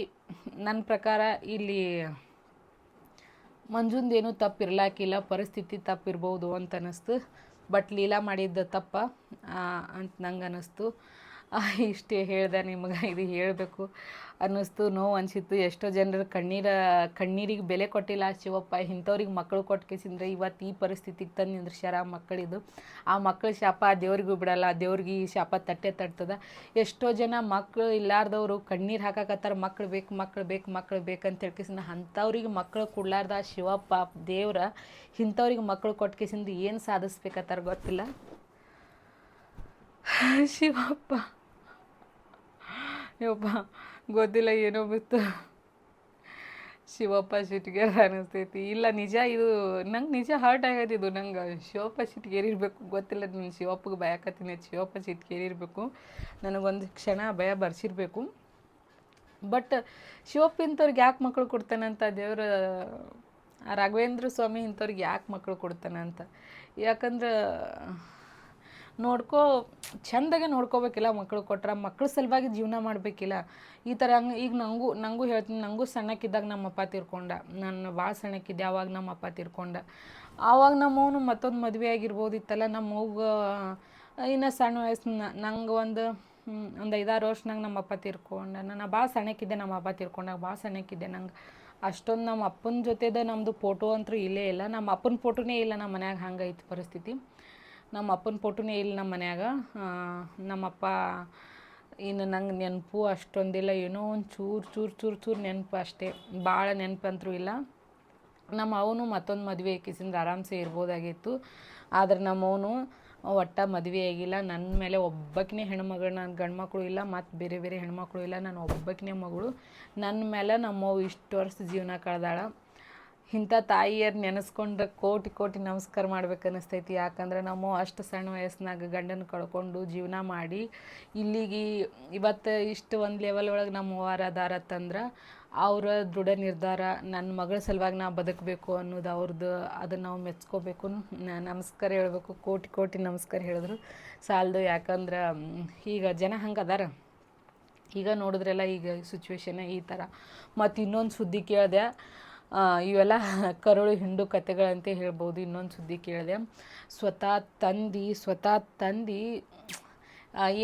ನನ್ನ ಪ್ರಕಾರ ಇಲ್ಲಿ ಮಂಜುಂದೇನು ತಪ್ಪಿರ್ಲಾಕಿಲ್ಲ, ಪರಿಸ್ಥಿತಿ ತಪ್ಪಿರ್ಬೋದು ಅಂತ ಅನ್ನಿಸ್ತು ಬಟ್ ಲೀಲಾ ಮಾಡಿದ್ದ ತಪ್ಪ ಅಂತ ನಂಗೆ ಅನ್ನಿಸ್ತು ಇಷ್ಟೇ ಹೇಳ್ದೆ ನಿಮಗೆ, ಇದು ಹೇಳಬೇಕು. ಅನ್ನಿಸ್ತು, ನೋವು ಅನಿಸಿತ್ತು. ಎಷ್ಟೋ ಜನರು ಕಣ್ಣೀರ, ಕಣ್ಣೀರಿಗೆ ಬೆಲೆ ಕೊಟ್ಟಿಲ್ಲ. ಶಿವಪ್ಪ, ಇಂಥವ್ರಿಗೆ ಮಕ್ಕಳು ಕೊಟ್ಕೇಸಿಂದ್ರೆ ಇವತ್ತು ಈ ಪರಿಸ್ಥಿತಿಗೆ ತಂದು ನಿಂದ್ರಿಸ್ಯಾರ ಆ ಮಕ್ಕಳಿದು. ಆ ಮಕ್ಕಳ ಶಾಪ ದೇವ್ರಿಗೂ ಬಿಡಲ್ಲ. ದೇವ್ರಿಗೆ ಈ ಶಾಪ ತಟ್ಟೆ ತಟ್ತದ. ಎಷ್ಟೋ ಜನ ಮಕ್ಕಳು ಇಲ್ಲಾರ್ದವರು ಕಣ್ಣೀರು ಹಾಕಾಕತ್ತಾರ. ಮಕ್ಳು ಬೇಕು ಮಕ್ಳು ಬೇಕು, ಮಕ್ಳು ಬೇಕಂತ ಹೇಳ್ಕೇಸಿಂದ ಅಂಥವ್ರಿಗೆ ಮಕ್ಕಳು ಕೊಡ್ಲಾರ್ದ ಶಿವಪ್ಪ, ದೇವ್ರ, ಇಂಥವ್ರಿಗೆ ಮಕ್ಕಳು ಕೊಟ್ಕೇಸಿಂದ ಏನು ಸಾಧಿಸ್ಬೇಕತ್ತಾರ ಗೊತ್ತಿಲ್ಲ. ಶಿವಪ್ಪ. ಯಪ್ಪ, ಗೊತ್ತಿಲ್ಲ, ಏನೋ ಬಿತ್ತು. ಶಿವಪ್ಪ ಸಿಟ್ಗೇರ ಅನಿಸ್ತೈತಿ. ಇಲ್ಲ, ನಿಜ ಇದು, ನಂಗೆ ನಿಜ ಹರ್ಟ್ ಇದು. ನಂಗೆ ಶಿವಪ್ಪ ಇರಬೇಕು ಗೊತ್ತಿಲ್ಲ, ನಾನು ಶಿವಪ್ಪಗೆ ಭಯಕತ್ತೀನಿ ಶಿವಪ್ಪ ಇರಬೇಕು ನನಗೊಂದು ಕ್ಷಣ ಭಯ ಬರ್ಸಿರ್ಬೇಕು. ಬಟ್ ಶಿವಪ್ಪ ಇಂಥವ್ರಿಗೆ ಯಾಕೆ ಮಕ್ಕಳು ಕೊಡ್ತಾನಂತ ದೇವ್ರ ರಾಘವೇಂದ್ರ ಸ್ವಾಮಿ ಇಂಥವ್ರಿಗೆ ಯಾಕೆ ಮಕ್ಕಳು ಕೊಡ್ತಾನಂತ? ಯಾಕಂದ್ರೆ, ನೋಡ್ಕೋ ಚಂದಾಗೆ ನೋಡ್ಕೋಬೇಕಿಲ್ಲ ಮಕ್ಕಳು ಕೊಟ್ರೆ, ಮಕ್ಳ ಸಲುವಾಗಿ ಜೀವನ ಮಾಡಬೇಕಿಲ್ಲ. ಈ ಥರ ಹಂಗೆ, ಈಗ ನನಗೂ ನನಗೂ ಹೇಳ್ತೀನಿ ನನಗೂ ಸಣ್ಣಕ್ಕಿದ್ದಾಗ ನಮ್ಮ ಅಪ್ಪ ತೀರ್ಕೊಂಡ. ನಾನು ಭಾಳ ಸಣ್ಣಕ್ಕಿದ್ದೆ ಆವಾಗ ನಮ್ಮ ಅಪ್ಪ ತೀರ್ಕೊಂಡ. ಆವಾಗ ನಮ್ಮವನು ಮತ್ತೊಂದು ಮದುವೆ ಆಗಿರ್ಬೋದಿತ್ತಲ್ಲ, ನಮ್ಮ ಅವ್ಗ ಇನ್ನು ಸಣ್ಣ ವಯಸ್ಸು ನಂಗೆ ಒಂದು ಒಂದು ಐದಾರು ವರ್ಷನಾಗ ನಮ್ಮ ಅಪ್ಪ ತೀರ್ಕೊಂಡ. ನಾನು ಭಾಳ ಸಣ್ಣಕ್ಕಿದ್ದೆ, ನಮ್ಮ ಅಪ್ಪ ತೀರ್ಕೊಂಡಾಗ ಭಾಳ ಸಣ್ಣಕ್ಕಿದ್ದೆ ನಂಗೆ. ಅಷ್ಟೊಂದು ನಮ್ಮ ಅಪ್ಪನ ಜೊತೆದ ನಮ್ಮದು ಫೋಟೋ ಅಂತೂ ಇಲ್ಲೇ ಇಲ್ಲ. ನಮ್ಮ ಅಪ್ಪನ ಫೋಟೋನೇ ಇಲ್ಲ ನಮ್ಮ ಮನ್ಯಾಗ ಹಂಗೈತಿ ಪರಿಸ್ಥಿತಿ. ನಮ್ಮ ಅಪ್ಪನ ಫೋಟೋನೇ ಇಲ್ಲ ನಮ್ಮ ಮನ್ಯಾಗ. ನಮ್ಮಪ್ಪ ಇನ್ನು ನಂಗೆ ನೆನಪು ಅಷ್ಟೊಂದಿಲ್ಲ. ಏನೋ ಒಂದು ಚೂರು ಚೂರು ಚೂರು ಚೂರು ನೆನಪು ಅಷ್ಟೇ. ಭಾಳ ನೆನಪಂತರೂ ಇಲ್ಲ. ನಮ್ಮ ಅವನು ಮತ್ತೊಂದು ಮದುವೆ ಆಕಿಸಿಂದ ಆರಾಮ್ಸೆ ಇರ್ಬೋದಾಗಿತ್ತು ಆದ್ರೆ ನಮ್ಮವನು ಒಟ್ಟ ಮದುವೆ ಆಗಿಲ್ಲ. ನನ್ನ ಮೇಲೆ ಒಬ್ಬಕ್ಕೇ ಹೆಣ್ಮಗಳು ನನ್ನ ಗಂಡು ಮಕ್ಕಳು ಇಲ್ಲ. ಮತ್ತು ಬೇರೆ ಬೇರೆ ಹೆಣ್ಮಕ್ಳು ಇಲ್ಲ. ನಾನು ಒಬ್ಬಕ್ಕನೇ ಮಗಳು. ನನ್ನ ಮೇಲೆ ನಮ್ಮವು ಇಷ್ಟು ವರ್ಷ ಜೀವನ ಕಳೆದಾಳ. ಇಂಥ ತಾಯಿಯರು ನೆನೆಸ್ಕೊಂಡ್ರೆ ಕೋಟಿ ಕೋಟಿ ನಮಸ್ಕಾರ ಮಾಡ್ಬೇಕು ಅನಿಸ್ತೈತಿ. ಯಾಕಂದ್ರೆ ನಾವು ಅಷ್ಟು ಸಣ್ಣ ವಯಸ್ಸಿನಾಗ ಗಂಡನ ಕಳ್ಕೊಂಡು ಜೀವನ ಮಾಡಿ ಇಲ್ಲಿಗೆ ಇವತ್ತು ಇಷ್ಟು ಒಂದು ಲೆವೆಲ್ ಒಳಗೆ ನಮ್ಮ ಅವ್ವಾರ ಅದಾರತ್ತಂದ್ರೆ ಅವರ ದೃಢ ನಿರ್ಧಾರ ನನ್ನ ಮಗಳ ಸಲುವಾಗಿ ನಾ ಬದುಕಬೇಕು ಅನ್ನೋದು ಅವ್ರದ್ದು ಅದನ್ನು ನಾವು ಮೆಚ್ಕೋಬೇಕು ನಮಸ್ಕಾರ ಹೇಳಬೇಕು. ಕೋಟಿ ಕೋಟಿ ನಮಸ್ಕಾರ ಹೇಳಿದ್ರು. ಸಾಲದು ಯಾಕಂದ್ರೆ ಈಗ ಜನ ಹಂಗೆ ಅದಾರ. ಈಗ ನೋಡಿದ್ರೆಲ್ಲ ಈಗ ಸಿಚುವೇಶನ್ ಈ ಥರ ಮತ್ತು ಇನ್ನೊಂದು ಸುದ್ದಿ ಕೇಳಿದೆ ಇವೆಲ್ಲ ಕರುಳು ಹಿಂಡು ಕತೆಗಳಂತೆ ಹೇಳ್ಬೋದು. ಇನ್ನೊಂದು ಸುದ್ದಿ ಕೇಳಿದೆ. ಸ್ವತಃ ತಂದಿ ಸ್ವತಃ ತಂದಿ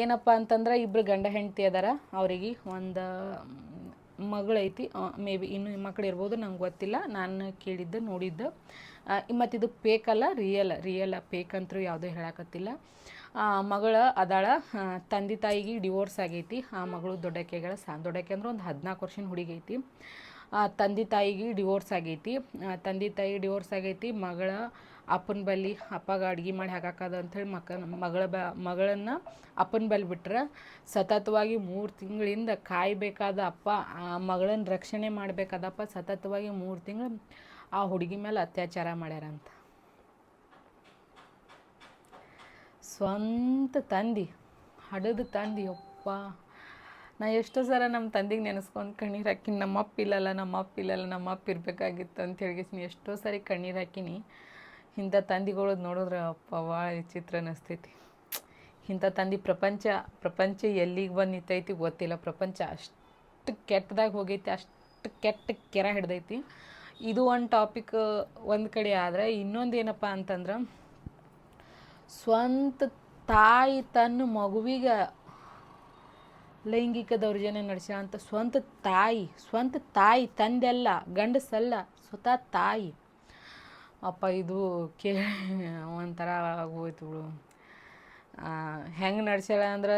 ಏನಪ್ಪ ಅಂತಂದ್ರೆ ಇಬ್ಬರು ಗಂಡ ಹೆಂಡತಿ ಅದಾರ. ಅವರಿಗೆ ಒಂದು ಮಗಳೈತಿ. ಮೇ ಬಿ ಇನ್ನು ಮಕ್ಳು ಇರ್ಬೋದು ನಂಗೆ ಗೊತ್ತಿಲ್ಲ. ನಾನು ಕೇಳಿದ್ದು, ನೋಡಿದ್ದು. ಮತ್ತು ಇದು ಪೇಕಲ್ಲ ರಿಯಲ್ ರಿಯಲ್ ಪೇಕ್ ಅಂತರೂ ಯಾವುದೂ ಹೇಳಕತ್ತಿಲ್ಲ. ಮಗಳ ಅದಾಳ. ತಂದೆ ತಾಯಿಗೆ ಡಿವೋರ್ಸ್ ಆಗೈತಿ. ಆ ಮಗಳು ದೊಡ್ಡಕ್ಕೆಗಳ ಸಾ ದೊಡ್ಡಕ್ಕೆ ಅಂದ್ರೆ ಒಂದು ಹದಿನಾಲ್ಕು ವರ್ಷದ ಹುಡುಗೈತಿ ತಂದೆ ತಾಯಿಗೆ ಡಿವೋರ್ಸ್ ಆಗೈತಿ. ತಂದೆ ತಾಯಿ ಡಿವೋರ್ಸ್ ಆಗೈತಿ. ಮಗಳ ಅಪ್ಪನ ಬಳಿ ಅಪ್ಪಗೆ ಅಡ್ಗೆ ಮಾಡಿ ಹಾಕಾಕದ ಅಂಥೇಳಿ ಮಕ್ಕ ಮಗಳ ಬ, ಮಗಳನ್ನು ಅಪ್ಪನ ಬಳಿ ಬಿಟ್ರೆ ಸತತವಾಗಿ ಮೂರು ತಿಂಗಳಿಂದ ಕಾಯಬೇಕಾದ ಅಪ್ಪ, ಆ, ಮಗಳನ್ನ ರಕ್ಷಣೆ ಮಾಡಬೇಕಾದಪ್ಪ ಸತತವಾಗಿ ಮೂರು ತಿಂಗಳು ಆ ಹುಡುಗಿ ಮೇಲೆ ಅತ್ಯಾಚಾರ ಮಾಡ್ಯಾರಂತ ಸ್ವಂತ ತಂದಿ, ಹಡದು ತಂದಿ, ಯಪ್ಪ. ನಾ ಎಷ್ಟೋ ಸಲ ನಮ್ಮ ತಂದೆಗೆ ನೆನೆಸ್ಕೊಂಡು ಕಣ್ಣೀರು ಹಾಕಿನಿ ನಮ್ಮ ಅಪ್ಪ ಇಲ್ಲಲ್ಲ ನಮ್ಮ ಅಪ್ಪ ಇಲ್ಲಲ್ಲ ನಮ್ಮ ಅಪ್ಪ ಇರಬೇಕಾಗಿತ್ತು ಅಂತ ಹೇಳ್ಗಿಸ್ತೀನಿ ಎಷ್ಟೋ ಸಾರಿ ಕಣ್ಣೀರು ಹಾಕಿನಿ. ಇಂಥ ತಂದಿಗಳು ನೋಡಿದ್ರೆ ಅಪ್ಪ ಭಾಳ ವಿಚಿತ್ರ ಅನ್ನಿಸ್ತೈತಿ ಇಂಥ ತಂದೆ ಪ್ರಪಂಚ ಪ್ರಪಂಚ ಎಲ್ಲಿಗೆ ಬಂದು ನಿಂತೈತಿ ಗೊತ್ತಿಲ್ಲ. ಪ್ರಪಂಚ ಅಷ್ಟು ಕೆಟ್ಟದಾಗ ಹೋಗೈತಿ, ಅಷ್ಟು ಕೆಟ್ಟ ಕೆರ ಹಿಡ್ದೈತಿ. ಇದು ಒಂದು ಟಾಪಿಕ್, ಒಂದು ಕಡೆ ಆದರೆ ಇನ್ನೊಂದು ಏನಪ್ಪ ಅಂತಂದ್ರೆ, ಸ್ವಂತ ತಾಯಿ ತನ್ನ ಮಗುವಿಗೆ ಲೈಂಗಿಕ ದೌರ್ಜನ್ಯ ನಡೆಸ್ಯಾಳ ಅಂತ ಸ್ವಂತ ತಾಯಿ ಸ್ವಂತ ತಾಯಿ ತಂದೆಲ್ಲ ಗಂಡಸಲ್ಲ, ಸ್ವತಃ ತಾಯಿ. ಅಪ್ಪ, ಇದು ಕೇ, ಒಂಥರ ಆಗೋಯ್ತು ಹೆಂಗೆ ನಡೆಸ್ಯಾಳ ಅಂದ್ರೆ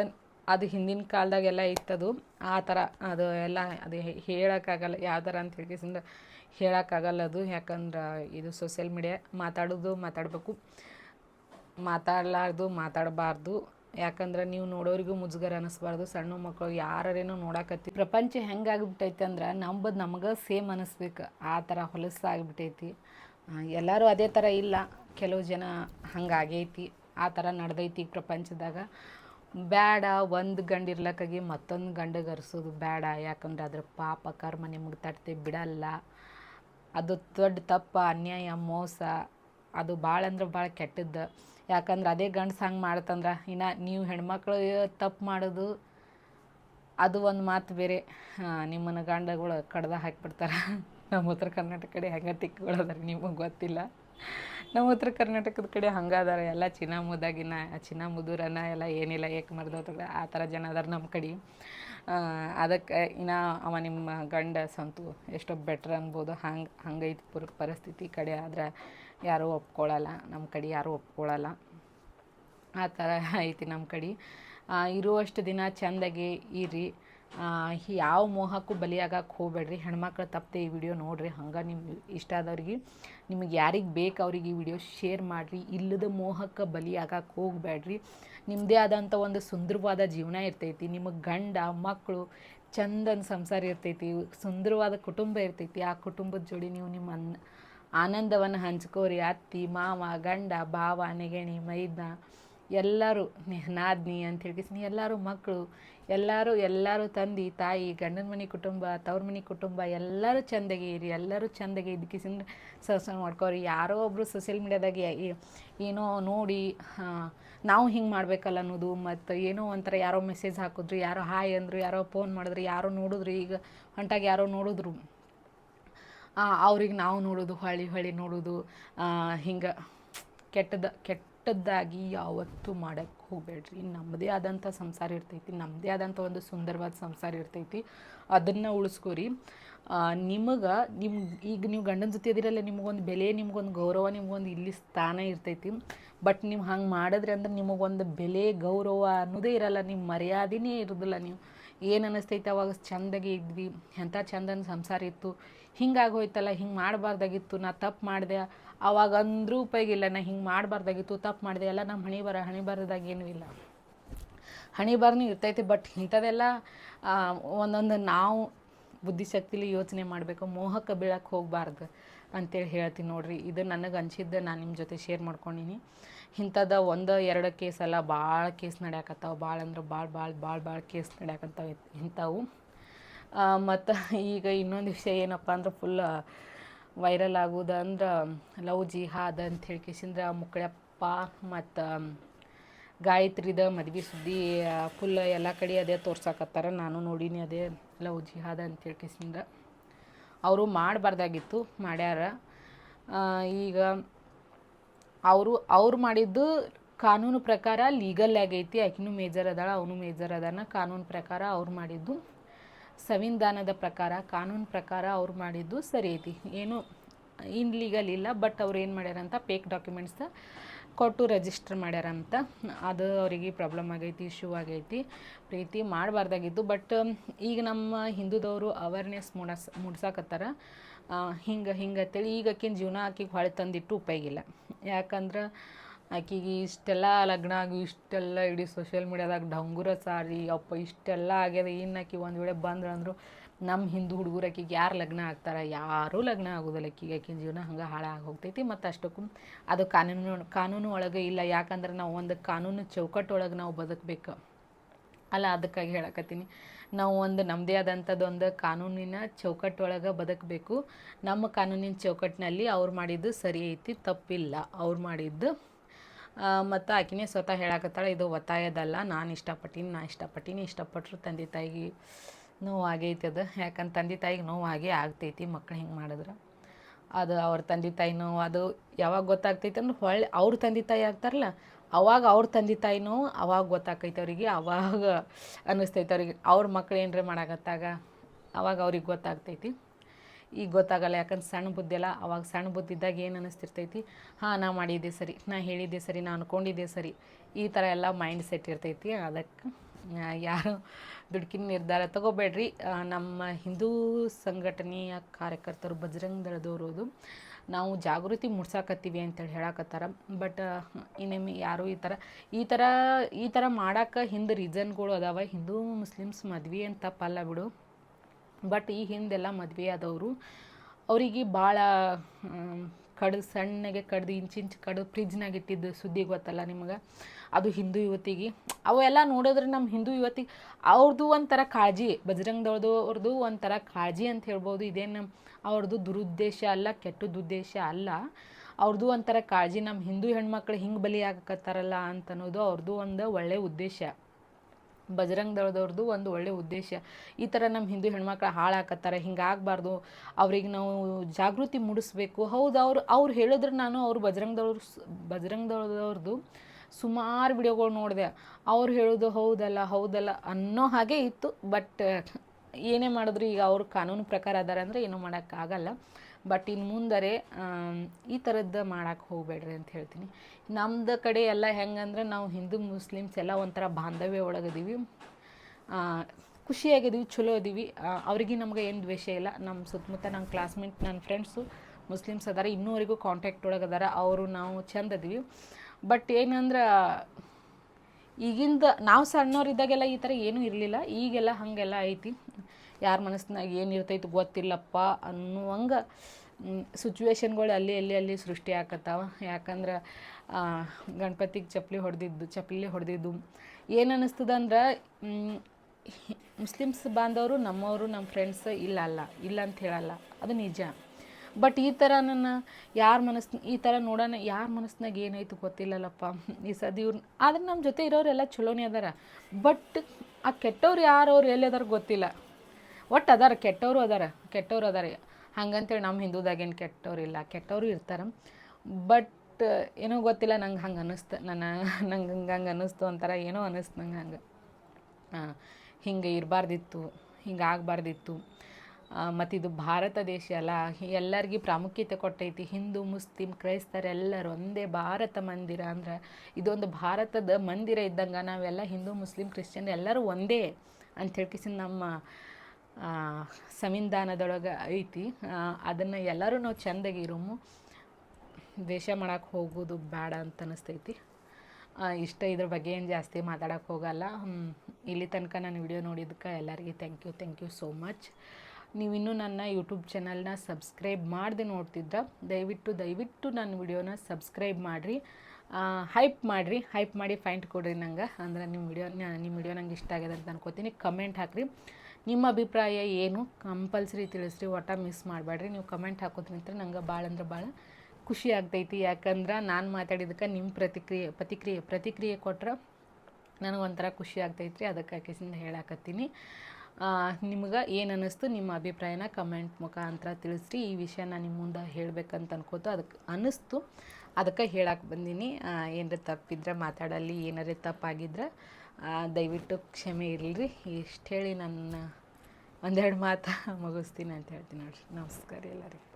ಅದು ಹಿಂದಿನ ಕಾಲದಾಗೆಲ್ಲ ಇತ್ತದು. ಆ ಥರ ಅದು ಎಲ್ಲ, ಅದು ಹೇಳೋಕ್ಕಾಗಲ್ಲ, ಯಾವ ಥರ ಅಂತ ಹೇಳ್ಕೇಸಿಂದ ಹೇಳೋಕ್ಕಾಗಲ್ಲ ಅದು. ಯಾಕಂದ್ರೆ ಇದು ಸೋಷಿಯಲ್ ಮೀಡಿಯಾ ಮಾತಾಡೋದು, ಮಾತಾಡಬೇಕು. ಮಾತಾಡಲಾರ್ದು, ಮಾತಾಡಬಾರ್ದು. ಯಾಕಂದ್ರೆ ನೀವು ನೋಡೋರಿಗೂ ಮುಜುಗರ ಅನ್ನಿಸ್ಬಾರ್ದು ಸಣ್ಣ ಮಕ್ಕಳು ಯಾರೇನೋ ನೋಡಾಕತ್ತಿ ಪ್ರಪಂಚ ಹೆಂಗಾಗ್ಬಿಟ್ಟೈತೆ ಅಂದ್ರೆ ನಂಬದು ನಮಗೆ ಸೇಮ್ ಅನ್ನಿಸ್ಬೇಕು ಆ ಥರ ಹೊಲಸಾಗ್ಬಿಟ್ಟೈತಿ ಎಲ್ಲರೂ ಅದೇ ಥರ ಇಲ್ಲ. ಕೆಲವು ಜನ ಹಂಗಾಗೈತಿ. ಆ ಥರ ನಡೆದೈತಿ ಪ್ರಪಂಚದಾಗ. ಬೇಡ ಒಂದು ಗಂಡು ಇರ್ಲಕ್ಕಾಗಿ ಮತ್ತೊಂದು ಗಂಡಿಗೆ ಅರ್ಸೋದು ಬೇಡ ಯಾಕಂದ್ರೆ ಅದ್ರ ಪಾಪ ಕರ್ಮ ನಿಮಗೆ ತಟ್ಟೆ ಬಿಡಲ್ಲ. ಅದು ದೊಡ್ಡ ತಪ್ಪ, ಅನ್ಯಾಯ, ಮೋಸ. ಅದು ಭಾಳ ಅಂದ್ರೆ ಭಾಳ ಕೆಟ್ಟದ್ದು. ಯಾಕಂದ್ರೆ ಅದೇ ಗಂಡ್ಸು ಹಂಗೆ ಮಾಡ್ತಂದ್ರೆ ಇನ್ನು ನೀವು ಹೆಣ್ಮಕ್ಳು ತಪ್ಪು ಮಾಡೋದು, ಅದು ಒಂದು ಮಾತು ಬೇರೆ. ನಿಮ್ಮನ್ನು ಗಂಡಗಳು ಕಡ್ದ ಹಾಕಿಬಿಡ್ತಾರೆ. ನಮ್ಮ ಉತ್ತರ ಕರ್ನಾಟಕ ಕಡೆ ಹೆಂಗೆ ತಿಕ್ಕೊಳ್ಳೋದಾರೆ ನಿಮಗೆ ಗೊತ್ತಿಲ್ಲ. ನಮ್ಮ ಉತ್ತರ ಕರ್ನಾಟಕದ ಕಡೆ ಹಂಗಾದಾರೆ. ಎಲ್ಲ ಚಿನ್ನ ಮುದಾಗಿನ ಚಿನ್ನ ಮುದುರನ ಎಲ್ಲ ಏನಿಲ್ಲ ಏಕೆ ಮರ್ದೋತಾಗ ಆ ಥರ ಜನ ಅದಾರ ನಮ್ಮ ಕಡೆ. ಅದಕ್ಕೆ ಇನ್ನು ಅವ ನಿಮ್ಮ ಗಂಡ ಸಂತು ಎಷ್ಟೋ ಬೆಟ್ರ್ ಅನ್ಬೋದು. ಹಂಗೆ, ಹಂಗೈತಿ ಪುರ್ ಪರಿಸ್ಥಿತಿ ಕಡೆ ಆದ್ರೆ. ಯಾರೂ ಒಪ್ಕೊಳ್ಳಲ್ಲ ನಮ್ಮ ಕಡೆ ಯಾರೂ ಒಪ್ಕೊಳ್ಳಲ್ಲ. ಆ ಥರ ಐತಿ ನಮ್ಮ ಕಡೆ. ಇರುವಷ್ಟು ದಿನ ಚೆಂದಾಗಿ ಇರಿ. ಯಾವ ಮೋಹಕ್ಕೂ ಬಲಿಯಾಗಕ್ಕೆ ಹೋಗಬೇಡ್ರಿ. ಹೆಣ್ಮಕ್ಳು ತಪ್ಪದೆ ಈ ವಿಡಿಯೋ ನೋಡಿರಿ. ಹಂಗೆ ನಿಮ್ಗೆ ಇಷ್ಟ ಆದವ್ರಿಗೆ, ನಿಮಗೆ ಯಾರಿಗೆ ಬೇಕು ಅವ್ರಿಗೆ ಈ ವಿಡಿಯೋ ಶೇರ್ ಮಾಡಿರಿ. ಇಲ್ಲದ ಮೋಹಕ್ಕೆ ಬಲಿಯಾಗಕ್ಕೆ ಹೋಗಬೇಡ್ರಿ. ನಿಮ್ಮದೇ ಆದಂಥ ಒಂದು ಸುಂದರವಾದ ಜೀವನ ಇರ್ತೈತಿ. ನಿಮಗೆ ಗಂಡ ಮಕ್ಕಳು ಚಂದನ ಸಂಸಾರ ಇರ್ತೈತಿ. ಸುಂದರವಾದ ಕುಟುಂಬ ಇರ್ತೈತಿ. ಆ ಕುಟುಂಬದ ಜೋಡಿ ನೀವು ನಿಮ್ಮ ಆನಂದವನ್ನು ಹಂಚ್ಕೋರಿ. ಅತ್ತಿ, ಮಾವ, ಗಂಡ, ಭಾವ, ನೆಗೆಣಿ ಮೈದ್ನ ಎಲ್ಲರೂ ನಾದ್ನಿ ಅಂತ ಹೇಳ್ಕಿಸ್ನಿ ಎಲ್ಲರೂ ಮಕ್ಕಳು ಎಲ್ಲರೂ ಎಲ್ಲರೂ ತಂದೆ, ತಾಯಿ, ಗಂಡನ ಮನೆ ಕುಟುಂಬ, ತವ್ರ ಮನೆ ಕುಟುಂಬ, ಎಲ್ಲರೂ ಚಂದಾಗಿ ಇರಿ, ಎಲ್ಲರೂ ಚಂದಾಗಿ ಇದಕ್ಕಿಸಿಂದ ಸಹಸ ಮಾಡ್ಕೋರಿ. ಯಾರೋ ಒಬ್ಬರು ಸೋಷಿಯಲ್ ಮೀಡ್ಯಾದಾಗೆ ಏನೋ ನೋಡಿ ನಾವು ಹಿಂಗೆ ಮಾಡ್ಬೇಕಲ್ಲ ಅನ್ನೋದು ಮತ್ತು ಏನೋ ಒಂಥರ ಯಾರೋ ಮೆಸೇಜ್ ಹಾಕಿದ್ರು, ಯಾರೋ ಹಾಯ್ ಅಂದರು, ಯಾರೋ ಫೋನ್ ಮಾಡಿದ್ರು, ಯಾರೋ ನೋಡಿದ್ರು, ಈಗ ಹೊಂಟಾಗಿ ಯಾರೋ ನೋಡಿದ್ರು. ಅವ್ರಿಗೆ ನಾವು ನೋಡೋದು ಹೊಳಿ ಹೊಳಿ ನೋಡೋದು ಹಿಂಗೆ ಕೆಟ್ಟದ, ಕೆಟ್ಟದ್ದಾಗಿ ಯಾವತ್ತೂ ಮಾಡೋಕ್ಕೆ ಹೋಗಬೇಡ್ರಿ. ನಮ್ಮದೇ ಆದಂಥ ಸಂಸಾರ ಇರ್ತೈತಿ ನಮ್ಮದೇ ಆದಂಥ ಒಂದು ಸುಂದರವಾದ ಸಂಸಾರ ಇರ್ತೈತಿ. ಅದನ್ನು ಉಳಿಸ್ಕೋರಿ. ನಿಮಗೆ ನಿಮ್ಮ ಈಗ ನೀವು ಗಂಡನ ಜೊತೆ ಇದಿರಲ್ಲ ನಿಮಗೊಂದು ಬೆಲೆ, ನಿಮಗೊಂದು ಗೌರವ, ನಿಮಗೊಂದು ಇಲ್ಲಿ ಸ್ಥಾನ ಇರ್ತೈತಿ. ಬಟ್ ನೀವು ಹಂಗೆ ಮಾಡಿದ್ರೆ ಅಂದ್ರೆ ನಿಮಗೊಂದು ಬೆಲೆ, ಗೌರವ ಅನ್ನೋದೇ ಇರಲ್ಲ ನಿಮ್ಮ ಮರ್ಯಾದೆನೇ ಇರೋದಿಲ್ಲ ನೀವು. ಏನು ಅನ್ನಿಸ್ತೈತೆ ಅವಾಗ ಚೆಂದಾಗಿ ಇದ್ವಿ ಎಂಥ ಚಂದನ ಸಂಸಾರ ಇತ್ತು ಹಿಂಗಾಗಿ ಹೋಯ್ತಲ್ಲ ಹಿಂಗೆ ಮಾಡಬಾರ್ದಾಗಿತ್ತು ನಾ ತಪ್ಪು ಮಾಡಿದೆ. ಅವಾಗ ಅಂದ್ರೂ ಉಪಯೋಗಿಲ್ಲ ನಾ ಹಿಂಗೆ ಮಾಡಬಾರ್ದಾಗಿತ್ತು ತಪ್ಪು ಮಾಡಿದೆ. ಎಲ್ಲ ನಮ್ಮ ಹಣಿ ಬರ ಹಣಿ ಇಲ್ಲ. ಹಣಿ ಬರ್ನು ಇರ್ತೈತಿ ಬಟ್ ಇಂಥದೆಲ್ಲ ಆ, ಒಂದೊಂದು ನಾವು ಬುದ್ಧಿಶಕ್ತಿಲಿ ಯೋಚನೆ ಮಾಡಬೇಕು ಮೋಹಕ್ಕೆ ಬೀಳಕ್ಕೆ ಹೋಗಬಾರ್ದು ಅಂತೇಳಿ ಹೇಳ್ತೀನಿ ನೋಡ್ರಿ. ಇದು ನನಗೆ ಅನ್ಸಿದ್ದು ನಾನು ನಿಮ್ಮ ಜೊತೆ ಶೇರ್ ಮಾಡ್ಕೊಂಡಿನಿ. ಇಂಥದ್ದು ಒಂದು ಎರಡು ಕೇಸಲ್ಲ ಭಾಳ ಕೇಸ್ ನಡ್ಯಾಕತ್ತಾವ. ಭಾಳ ಅಂದ್ರೆ ಭಾಳ ಭಾಳ ಭಾಳ ಭಾಳ ಕೇಸ್ ನಡೆಯಕತ್ತಾವ ಇಂಥವು. ಮತ್ತು ಈಗ ಇನ್ನೊಂದು ವಿಷಯ ಏನಪ್ಪ ಅಂದ್ರೆ ಫುಲ್ ವೈರಲ್ ಆಗೋದು ಅಂದ್ರೆ ಲವ್ ಜಿಹಾದ್ ಅಂತ ಹೇಳ್ಕೇಸಿಂದ್ರ ಮುಕ್ಕಳಪ್ಪ ಮತ್ತು ಗಾಯತ್ರಿದ ಮದ್ವೆ ಸುದ್ದಿ ಫುಲ್ ಎಲ್ಲ ಕಡೆ ಅದೇ ತೋರ್ಸಕತ್ತಾರ. ನಾನು ನೋಡೀನಿ ಅದೇ ಲವ್ ಜಿಹಾದ್ ಅಂತ ಹೇಳ್ಕೇಸಿಂದ ಅವರು ಮಾಡಬಾರ್ದಾಗಿತ್ತು, ಮಾಡ್ಯಾರ. ಈಗ ಅವರು, ಅವ್ರು ಮಾಡಿದ್ದು ಕಾನೂನು ಪ್ರಕಾರ ಲೀಗಲ್ ಆಗೈತಿ. ಆಕಿನೂ ಮೇಜರ್ ಅದಾಳ, ಅವನು ಮೇಜರ್ ಅದಾನ. ಕಾನೂನು ಪ್ರಕಾರ ಅವ್ರು ಮಾಡಿದ್ದು. ಸಂವಿಧಾನದ ಪ್ರಕಾರ, ಕಾನೂನು ಪ್ರಕಾರ ಅವ್ರು ಮಾಡಿದ್ದು ಸರಿ ಐತಿ. ಏನು ಇನ್ಲೀಗಲ್ ಇಲ್ಲ ಬಟ್ ಅವ್ರು ಏನು ಮಾಡ್ಯಾರಂತ ಪೇಕ್ ಡಾಕ್ಯುಮೆಂಟ್ಸ್ ಕೊಟ್ಟು ರಿಜಿಸ್ಟರ್ ಮಾಡ್ಯಾರಂತ. ಅದು ಅವರಿಗೆ ಪ್ರಾಬ್ಲಮ್ ಆಗೈತಿ ಇಶ್ಯೂ ಆಗೈತಿ. ಪ್ರೀತಿ ಮಾಡಬಾರ್ದಾಗಿತ್ತು ಬಟ್ ಈಗ ನಮ್ಮ ಹಿಂದೂದವರು ಅವೇರ್ನೆಸ್ ಮೂಡಸ್, ಮೂಡ್ಸಾಕತ್ತಾರ. ಹಿಂಗೆ ಹಿಂಗೆ ಅಂತೇಳಿ ಈಗ ಆಕಿನ ಜೀವನ ಆಕಿಗೆ ಹೊಳೆ ತಂದಿಟ್ಟು ಉಪಯೋಗಿಲ್ಲ. ಯಾಕಂದ್ರೆ ಆಕಿಗೆ ಇಷ್ಟೆಲ್ಲ ಲಗ್ನ ಆಗಿ, ಇಷ್ಟೆಲ್ಲ ಇಡೀ ಸೋಷಿಯಲ್ ಮೀಡ್ಯಾದಾಗ ಡಂಗುರ ಸಾರಿ, ಅಪ್ಪ ಇಷ್ಟೆಲ್ಲ ಆಗ್ಯದ, ಏನು ಆಕಿ ಒಂದು ವೇಳೆ ಬಂದ್ರೆ ಅಂದರು ನಮ್ಮ ಹಿಂದೂ ಹುಡುಗರು ಆಕಿಗೆ ಯಾರು ಲಗ್ನ ಆಗ್ತಾರೆ, ಯಾರೂ ಲಗ್ನ ಆಗೋದಿಲ್ಲ ಆಕಿಗೆ, ಆಕಿನ ಜೀವನ ಹಂಗೆ ಹಾಳಾಗಿ ಹೋಗ್ತೈತಿ ಮತ್ತು ಅಷ್ಟಕ್ಕೂ ಅದು ಕಾನೂನು ಕಾನೂನು ಒಳಗೆ ಇಲ್ಲ, ಯಾಕಂದ್ರೆ ನಾವು ಒಂದು ಕಾನೂನು ಚೌಕಟ್ಟೊಳಗೆ ನಾವು ಬದುಕಬೇಕು. ಅಲ್ಲ, ಅದಕ್ಕಾಗಿ ಹೇಳಕತ್ತೀನಿ. ನಾವು ಒಂದು ನಮ್ಮದೇ ಆದಂಥದ್ದೊಂದು ಕಾನೂನಿನ ಚೌಕಟ್ಟೊಳಗೆ ಬದುಕಬೇಕು. ನಮ್ಮ ಕಾನೂನಿನ ಚೌಕಟ್ಟಿನಲ್ಲಿ ಅವ್ರು ಮಾಡಿದ್ದು ಸರಿ ಐತಿ, ತಪ್ಪಿಲ್ಲ. ಅವ್ರು ಮಾಡಿದ್ದು ಮತ್ತು ಆಕಿನೇ ಸ್ವತಃ ಹೇಳಕತ್ತಾಳೆ, ಇದು ಒತ್ತಾಯದಲ್ಲ, ನಾನು ಇಷ್ಟಪಟ್ಟೀನಿ ನಾ ಇಷ್ಟಪಟ್ಟೀನಿ ಇಷ್ಟಪಟ್ಟರು ತಂದೆ ತಾಯಿಗೆ ನೋವು ಆಗೈತಿ ಅದು. ಯಾಕಂದ್ರೆ ತಂದೆ ತಾಯಿಗೆ ನೋವು ಆಗೇ ಆಗ್ತೈತಿ, ಮಕ್ಳು ಹಿಂಗೆ ಮಾಡಿದ್ರೆ? ಅದು ಅವ್ರ ತಂದೆ ತಾಯಿ ನೋವು, ಅದು ಯಾವಾಗ ಗೊತ್ತಾಗ್ತೈತಿ ಅಂದ್ರೆ ಹೊಳ್ಳಿ ಅವ್ರ ತಂದೆ ತಾಯಿ ಆಗ್ತಾರಲ್ಲ, ಅವಾಗ ಅವ್ರ ತಂದೆ ತಾಯಿ ನೋವು, ಅವಾಗ ಗೊತ್ತಾಕೈತೆ ಅವರಿಗೆ, ಅವಾಗ ಅನ್ನಿಸ್ತೈತೆ ಅವ್ರಿಗೆ. ಅವ್ರ ಮಕ್ಳು ಏನರ ಮಾಡಾಕತ್ತಾಗ, ಅವಾಗ ಅವ್ರಿಗೆ ಗೊತ್ತಾಗ್ತೈತಿ. ಈಗ ಗೊತ್ತಾಗಲ್ಲ, ಯಾಕಂದ್ರೆ ಸಣ್ಣ ಬುದ್ಧಿ ಅಲ್ಲ. ಅವಾಗ ಸಣ್ಣ ಬುದ್ಧಿದ್ದಾಗ ಏನು ಅನ್ನಿಸ್ತಿರ್ತೈತಿ ಹಾಂ, ನಾ ಮಾಡಿದ್ದೆ ಸರಿ, ನಾ ಹೇಳಿದ್ದೆ ಸರಿ, ನಾ ಅಂದ್ಕೊಂಡಿದ್ದೆ ಸರಿ. ಈ ಥರ ಎಲ್ಲ ಮೈಂಡ್ ಸೆಟ್ ಇರ್ತೈತಿ. ಅದಕ್ಕೆ ಯಾರು ದುಡ್ಕಿನ ನಿರ್ಧಾರ ತಗೋಬೇಡ್ರಿ. ನಮ್ಮ ಹಿಂದೂ ಸಂಘಟನೆಯ ಕಾರ್ಯಕರ್ತರು, ಬಜರಂಗ್ ದಳದವರು ಅದು, ನಾವು ಜಾಗೃತಿ ಮೂಡ್ಸಾಕತ್ತೀವಿ ಅಂತೇಳಿ ಹೇಳಕತ್ತಾರ. ಬಟ್ ಇನ್ನೊಮ್ಮೆ ಯಾರು ಈ ಥರ ಈ ಥರ ಈ ಥರ ಮಾಡೋಕ್ಕೆ ಹಿಂದೆ ರೀಸನ್ಗಳು ಅದಾವ. ಹಿಂದೂ, ಮುಸ್ಲಿಮ್ಸ್ ಮದ್ವೆ ಅಂತ ತಪ್ಪಲ್ಲ ಬಿಡು. ಬಟ್ ಈ ಹಿಂದೆಲ್ಲ ಮದುವೆ ಆದವರು, ಅವರಿಗೆ ಭಾಳ ಕಡ್ದು ಸಣ್ಣಗೆ ಕಡ್ದು ಇಂಚಿಂಚು ಕಡ್ದು ಫ್ರಿಜ್ನಾಗ ಇಟ್ಟಿದ್ದು ಸುದ್ದಿ ಗೊತ್ತಲ್ಲ ನಿಮಗೆ? ಅದು ಹಿಂದೂ ಯುವತಿಗೆ. ಅವೆಲ್ಲ ನೋಡಿದ್ರೆ ನಮ್ಮ ಹಿಂದೂ ಯುವತಿ ಅವ್ರದ್ದು ಒಂಥರ ಕಾಳಜಿ ಬಜರಂಗದವ್ರದ್ದು ಒಂಥರ ಕಾಳಜಿ ಅಂತ ಹೇಳ್ಬೋದು. ಇದೇನು ಅವ್ರದ್ದು ದುರುದ್ದೇಶ ಅಲ್ಲ ಕೆಟ್ಟದ್ದು ಉದ್ದೇಶ ಅಲ್ಲ. ಅವ್ರದ್ದು ಒಂಥರ ಕಾಳಜಿ ನಮ್ಮ ಹಿಂದೂ ಹೆಣ್ಮಕ್ಳು ಹಿಂಗೆ ಬಲಿ ಆಗಕತ್ತಾರಲ್ಲ ಅಂತ ಅನ್ನೋದು ಅವ್ರದ್ದು ಒಂದು ಒಳ್ಳೆಯ ಉದ್ದೇಶ. ಬಜರಂಗ್ ದಳದವ್ರದ್ದು ಒಂದು ಒಳ್ಳೆಯ ಉದ್ದೇಶ. ಈ ಥರ ನಮ್ಮ ಹಿಂದೂ ಹೆಣ್ಮಕ್ಳು ಹಾಳಾಕತ್ತಾರೆ, ಹಿಂಗಾಗಬಾರ್ದು. ಅವ್ರಿಗೆ ನಾವು ಜಾಗೃತಿ ಮೂಡಿಸ್ಬೇಕು. ಹೌದು, ಅವ್ರು ಅವ್ರು ಹೇಳಿದ್ರೆ ನಾನು ಅವ್ರು ಬಜರಂಗ್ ದಳವ್ರು ಬಜರಂಗ್ ದಳದವ್ರದ್ದು ಸುಮಾರು ವಿಡಿಯೋಗಳು ನೋಡಿದೆ. ಅವ್ರು ಹೇಳೋದು ಹೌದಲ್ಲ ಹೌದಲ್ಲ ಅನ್ನೋ ಹಾಗೆ ಇತ್ತು. ಬಟ್ ಏನೇ ಮಾಡಿದ್ರು ಈಗ ಅವರು ಕಾನೂನು ಪ್ರಕಾರ ಅದಾರೆ ಅಂದರೆ ಏನೂ ಮಾಡೋಕ್ಕಾಗಲ್ಲ. ಬಟ್ ಇನ್ನು ಮುಂದರೆ ಈ ಥರದ್ದು ಮಾಡೋಕ್ಕೆ ಹೋಗಬೇಡ್ರಿ ಅಂತ ಹೇಳ್ತೀನಿ. ನಮ್ಮದು ಕಡೆ ಎಲ್ಲ ಹೆಂಗಂದ್ರೆ ನಾವು ಹಿಂದೂ ಮುಸ್ಲಿಮ್ಸ್ ಎಲ್ಲ ಒಂಥರ ಬಾಂಧವ್ಯ ಒಳಗದೀವಿ. ಖುಷಿಯಾಗಿದ್ದೀವಿ ಚಲೋ ಅದೀವಿ ಅವ್ರಿಗೆ ನಮ್ಗೆ ಏನು ದ್ವೇಷ ಇಲ್ಲ. ನಮ್ಮ ಸುತ್ತಮುತ್ತ ನನ್ನ ಕ್ಲಾಸ್ಮೇಟ್ ನನ್ನ ಫ್ರೆಂಡ್ಸು ಮುಸ್ಲಿಮ್ಸ್ ಅದಾರ. ಇನ್ನೂವರೆಗೂ ಕಾಂಟ್ಯಾಕ್ಟ್ ಒಳಗೆ ಅದಾರ. ಅವರು ನಾವು ಚಂದ ಅದೀವಿ ಬಟ್ ಏನಂದ್ರೆ, ಈಗಿಂದ, ನಾವು ಸಣ್ಣವರಿದ್ದಾಗೆಲ್ಲ ಈ ಥರ ಏನೂ ಇರಲಿಲ್ಲ. ಈಗೆಲ್ಲ ಹಾಗೆಲ್ಲ ಐತಿ. ಯಾರ ಮನಸ್ಸಿನಾಗ ಏನು ಇರ್ತೈತೆ ಗೊತ್ತಿಲ್ಲಪ್ಪ ಅನ್ನುವಂಗೆ ಸಿಚುವೇಶನ್ಗಳು ಅಲ್ಲಿ ಅಲ್ಲಿ ಅಲ್ಲಿ ಸೃಷ್ಟಿ ಆಕತ್ತಾವ. ಯಾಕಂದ್ರೆ ಗಣಪತಿಗೆ ಚಪ್ಪಲಿ ಹೊಡೆದಿದ್ದು ಚಪ್ಪಲಿ ಹೊಡೆದಿದ್ದು. ಏನು ಅನ್ನಿಸ್ತದೆ ಅಂದ್ರೆ ಮುಸ್ಲಿಮ್ಸ್ ಬಾಂಧವರು ನಮ್ಮವರು ನಮ್ಮ ಫ್ರೆಂಡ್ಸ್ ಇಲ್ಲ ಅಲ್ಲ, ಇಲ್ಲ ಅಂತ ಹೇಳಲ್ಲ. ಅದು ನಿಜ. ಬಟ್ ಈ ಥರ ನನ್ನ ಯಾರ ಮನಸ್ಸು ಈ ಥರ ನೋಡೋಣ, ಯಾರ ಮನಸ್ಸಿನಾಗ ಏನಾಯ್ತು ಗೊತ್ತಿಲ್ಲಲ್ಲಪ್ಪ. ಈ ಸದಿ ಇವ್ರು, ಆದ್ರೆ ನಮ್ಮ ಜೊತೆ ಇರೋರೆಲ್ಲ ಚಲೋನೇ ಅದಾರ. ಬಟ್ ಆ ಕೆಟ್ಟವ್ರು ಯಾರು ಅವ್ರು ಎಲ್ಲಿ ಅದಾರ ಗೊತ್ತಿಲ್ಲ. ಒಟ್ಟು ಅದಾರ ಕೆಟ್ಟವರು ಅದಾರ, ಕೆಟ್ಟವ್ರು ಅದಾರ. ಹಂಗಂತೇಳಿ ನಮ್ಮ ಹಿಂದೂದಾಗೇನು ಕೆಟ್ಟವ್ರು ಇಲ್ಲ, ಕೆಟ್ಟವರು ಇರ್ತಾರೆ. ಬಟ್ ಏನೋ ಗೊತ್ತಿಲ್ಲ, ನಂಗೆ ಹಂಗೆ ಅನ್ನಿಸ್ತು, ನನ್ನ, ನಂಗೆ ಹಂಗೆ ಹಂಗೆ ಅನ್ನಿಸ್ತು ಒಂಥರ ಏನೋ ಅನ್ನಿಸ್ತು ನಂಗೆ ಹಂಗೆ. ಹಿಂಗೆ ಇರಬಾರ್ದಿತ್ತು, ಹಿಂಗೆ ಆಗಬಾರ್ದಿತ್ತು. ಮತ್ತು ಇದು ಭಾರತ ದೇಶ ಅಲ್ಲ ಎಲ್ಲರಿಗೂ ಪ್ರಾಮುಖ್ಯತೆ ಕೊಟ್ಟೈತಿ. ಹಿಂದೂ, ಮುಸ್ಲಿಂ ಕ್ರೈಸ್ತರೆಲ್ಲರೂ ಒಂದೇ ಭಾರತ ಮಂದಿರ ಅಂದ್ರೆ, ಇದೊಂದು ಭಾರತದ ಮಂದಿರ ಇದ್ದಂಗೆ ನಾವೆಲ್ಲ ಹಿಂದೂ, ಮುಸ್ಲಿಂ, ಕ್ರಿಶ್ಚಿಯನ್ ಎಲ್ಲರೂ ಒಂದೇ ಅಂತ ಹೇಳ್ಕಿಸಿ ನಮ್ಮ ಸಂವಿಧಾನದೊಳಗೆ ಐತಿ. ಅದನ್ನು ಎಲ್ಲರೂ ನಾವು ಚೆಂದಾಗಿ ಇರೋಮು ದ್ವೇಷ ಮಾಡೋಕೆ ಹೋಗೋದು ಬೇಡ ಅಂತ ಅನಿಸ್ತೈತಿ. ಇಷ್ಟ ಇದ್ರ ಬಗ್ಗೆ ಏನು ಜಾಸ್ತಿ ಮಾತಾಡೋಕೆ ಹೋಗಲ್ಲ. ಇಲ್ಲಿ ತನಕ ನಾನು ವಿಡಿಯೋ ನೋಡಿದ್ದಕ್ಕೆ ಎಲ್ಲರಿಗೆ thank you thank you so much ನೀವಿನ್ನೂ ನನ್ನ ಯೂಟ್ಯೂಬ್ ಚಾನಲ್ನ ಸಬ್ಸ್ಕ್ರೈಬ್ ಮಾಡಿದೆ ನೋಡ್ತಿದ್ರೆ, ದಯವಿಟ್ಟು ದಯವಿಟ್ಟು ನನ್ನ ವಿಡಿಯೋನ ಸಬ್ಸ್ಕ್ರೈಬ್ ಮಾಡಿರಿ. ಹೈಪ್ ಮಾಡಿರಿ ಹೈಪ್ ಮಾಡಿ ಫೈಂಟ್ ಕೊಡ್ರಿ ನಂಗೆ. ಅಂದ್ರೆ ನಿಮ್ಮ ವಿಡಿಯೋ ನಿಮ್ಮ ವಿಡಿಯೋ ನಂಗೆ ಇಷ್ಟ ಆಗಿದೆ ಅಂತ ಅನ್ಕೋತೀನಿ. ಕಮೆಂಟ್ ಹಾಕ್ರಿ. ನಿಮ್ಮ ಅಭಿಪ್ರಾಯ ಏನು? ಕಂಪಲ್ಸರಿ ತಿಳಿಸ್ರಿ, ಒಟ್ಟ ಮಿಸ್ ಮಾಡಬೇಡ್ರಿ. ನೀವು ಕಮೆಂಟ್ ಹಾಕೋದ್ರಿಂದ ನಂಗೆ ಭಾಳ ಅಂದ್ರೆ ಭಾಳ ಖುಷಿ ಆಗ್ತೈತಿ. ಯಾಕಂದ್ರೆ ನಾನು ಮಾತಾಡಿದಕ್ಕೆ ನಿಮ್ಮ ಪ್ರತಿಕ್ರಿಯೆ ಪ್ರತಿಕ್ರಿಯೆ ಪ್ರತಿಕ್ರಿಯೆ ಕೊಟ್ರೆ ನನಗೊಂಥರ ಖುಷಿ ಆಗ್ತೈತ್ರಿ. ಅದಕ್ಕೆ ಕೆಸಿಂದ ಹೇಳಾಕತ್ತೀನಿ. ನಿಮ್ಗೆ ಏನು ಅನ್ನಿಸ್ತು ನಿಮ್ಮ ಅಭಿಪ್ರಾಯನ ಕಮೆಂಟ್ ಮುಖಾಂತರ ತಿಳಿಸ್ರಿ. ಈ ವಿಷಯ ನಾನು ನಿಮ್ಮ ಮುಂದೆ ಹೇಳಬೇಕಂತ ಅನ್ಕೋತು ಅದಕ್ಕೆ ಅನ್ನಿಸ್ತು ಅದಕ್ಕೆ ಹೇಳಕ್ಕೆ ಬಂದೀನಿ. ಏನರ ತಪ್ಪಿದ್ರೆ ಮಾತಾಡಲ್ಲಿ, ಏನಾರೇ ತಪ್ಪಾಗಿದ್ರೆ ದಯವಿಟ್ಟು ಕ್ಷಮೆ ಇರಲಿ. ಇಷ್ಟು ಹೇಳಿ ನನ್ನ ಒಂದೆರಡು ಮಾತು ಮುಗಿಸ್ತೀನಿ ಅಂತ ಹೇಳ್ತೀನಿ ನೋಡಿರಿ. ನಮಸ್ಕಾರ ಎಲ್ಲರಿಗೂ.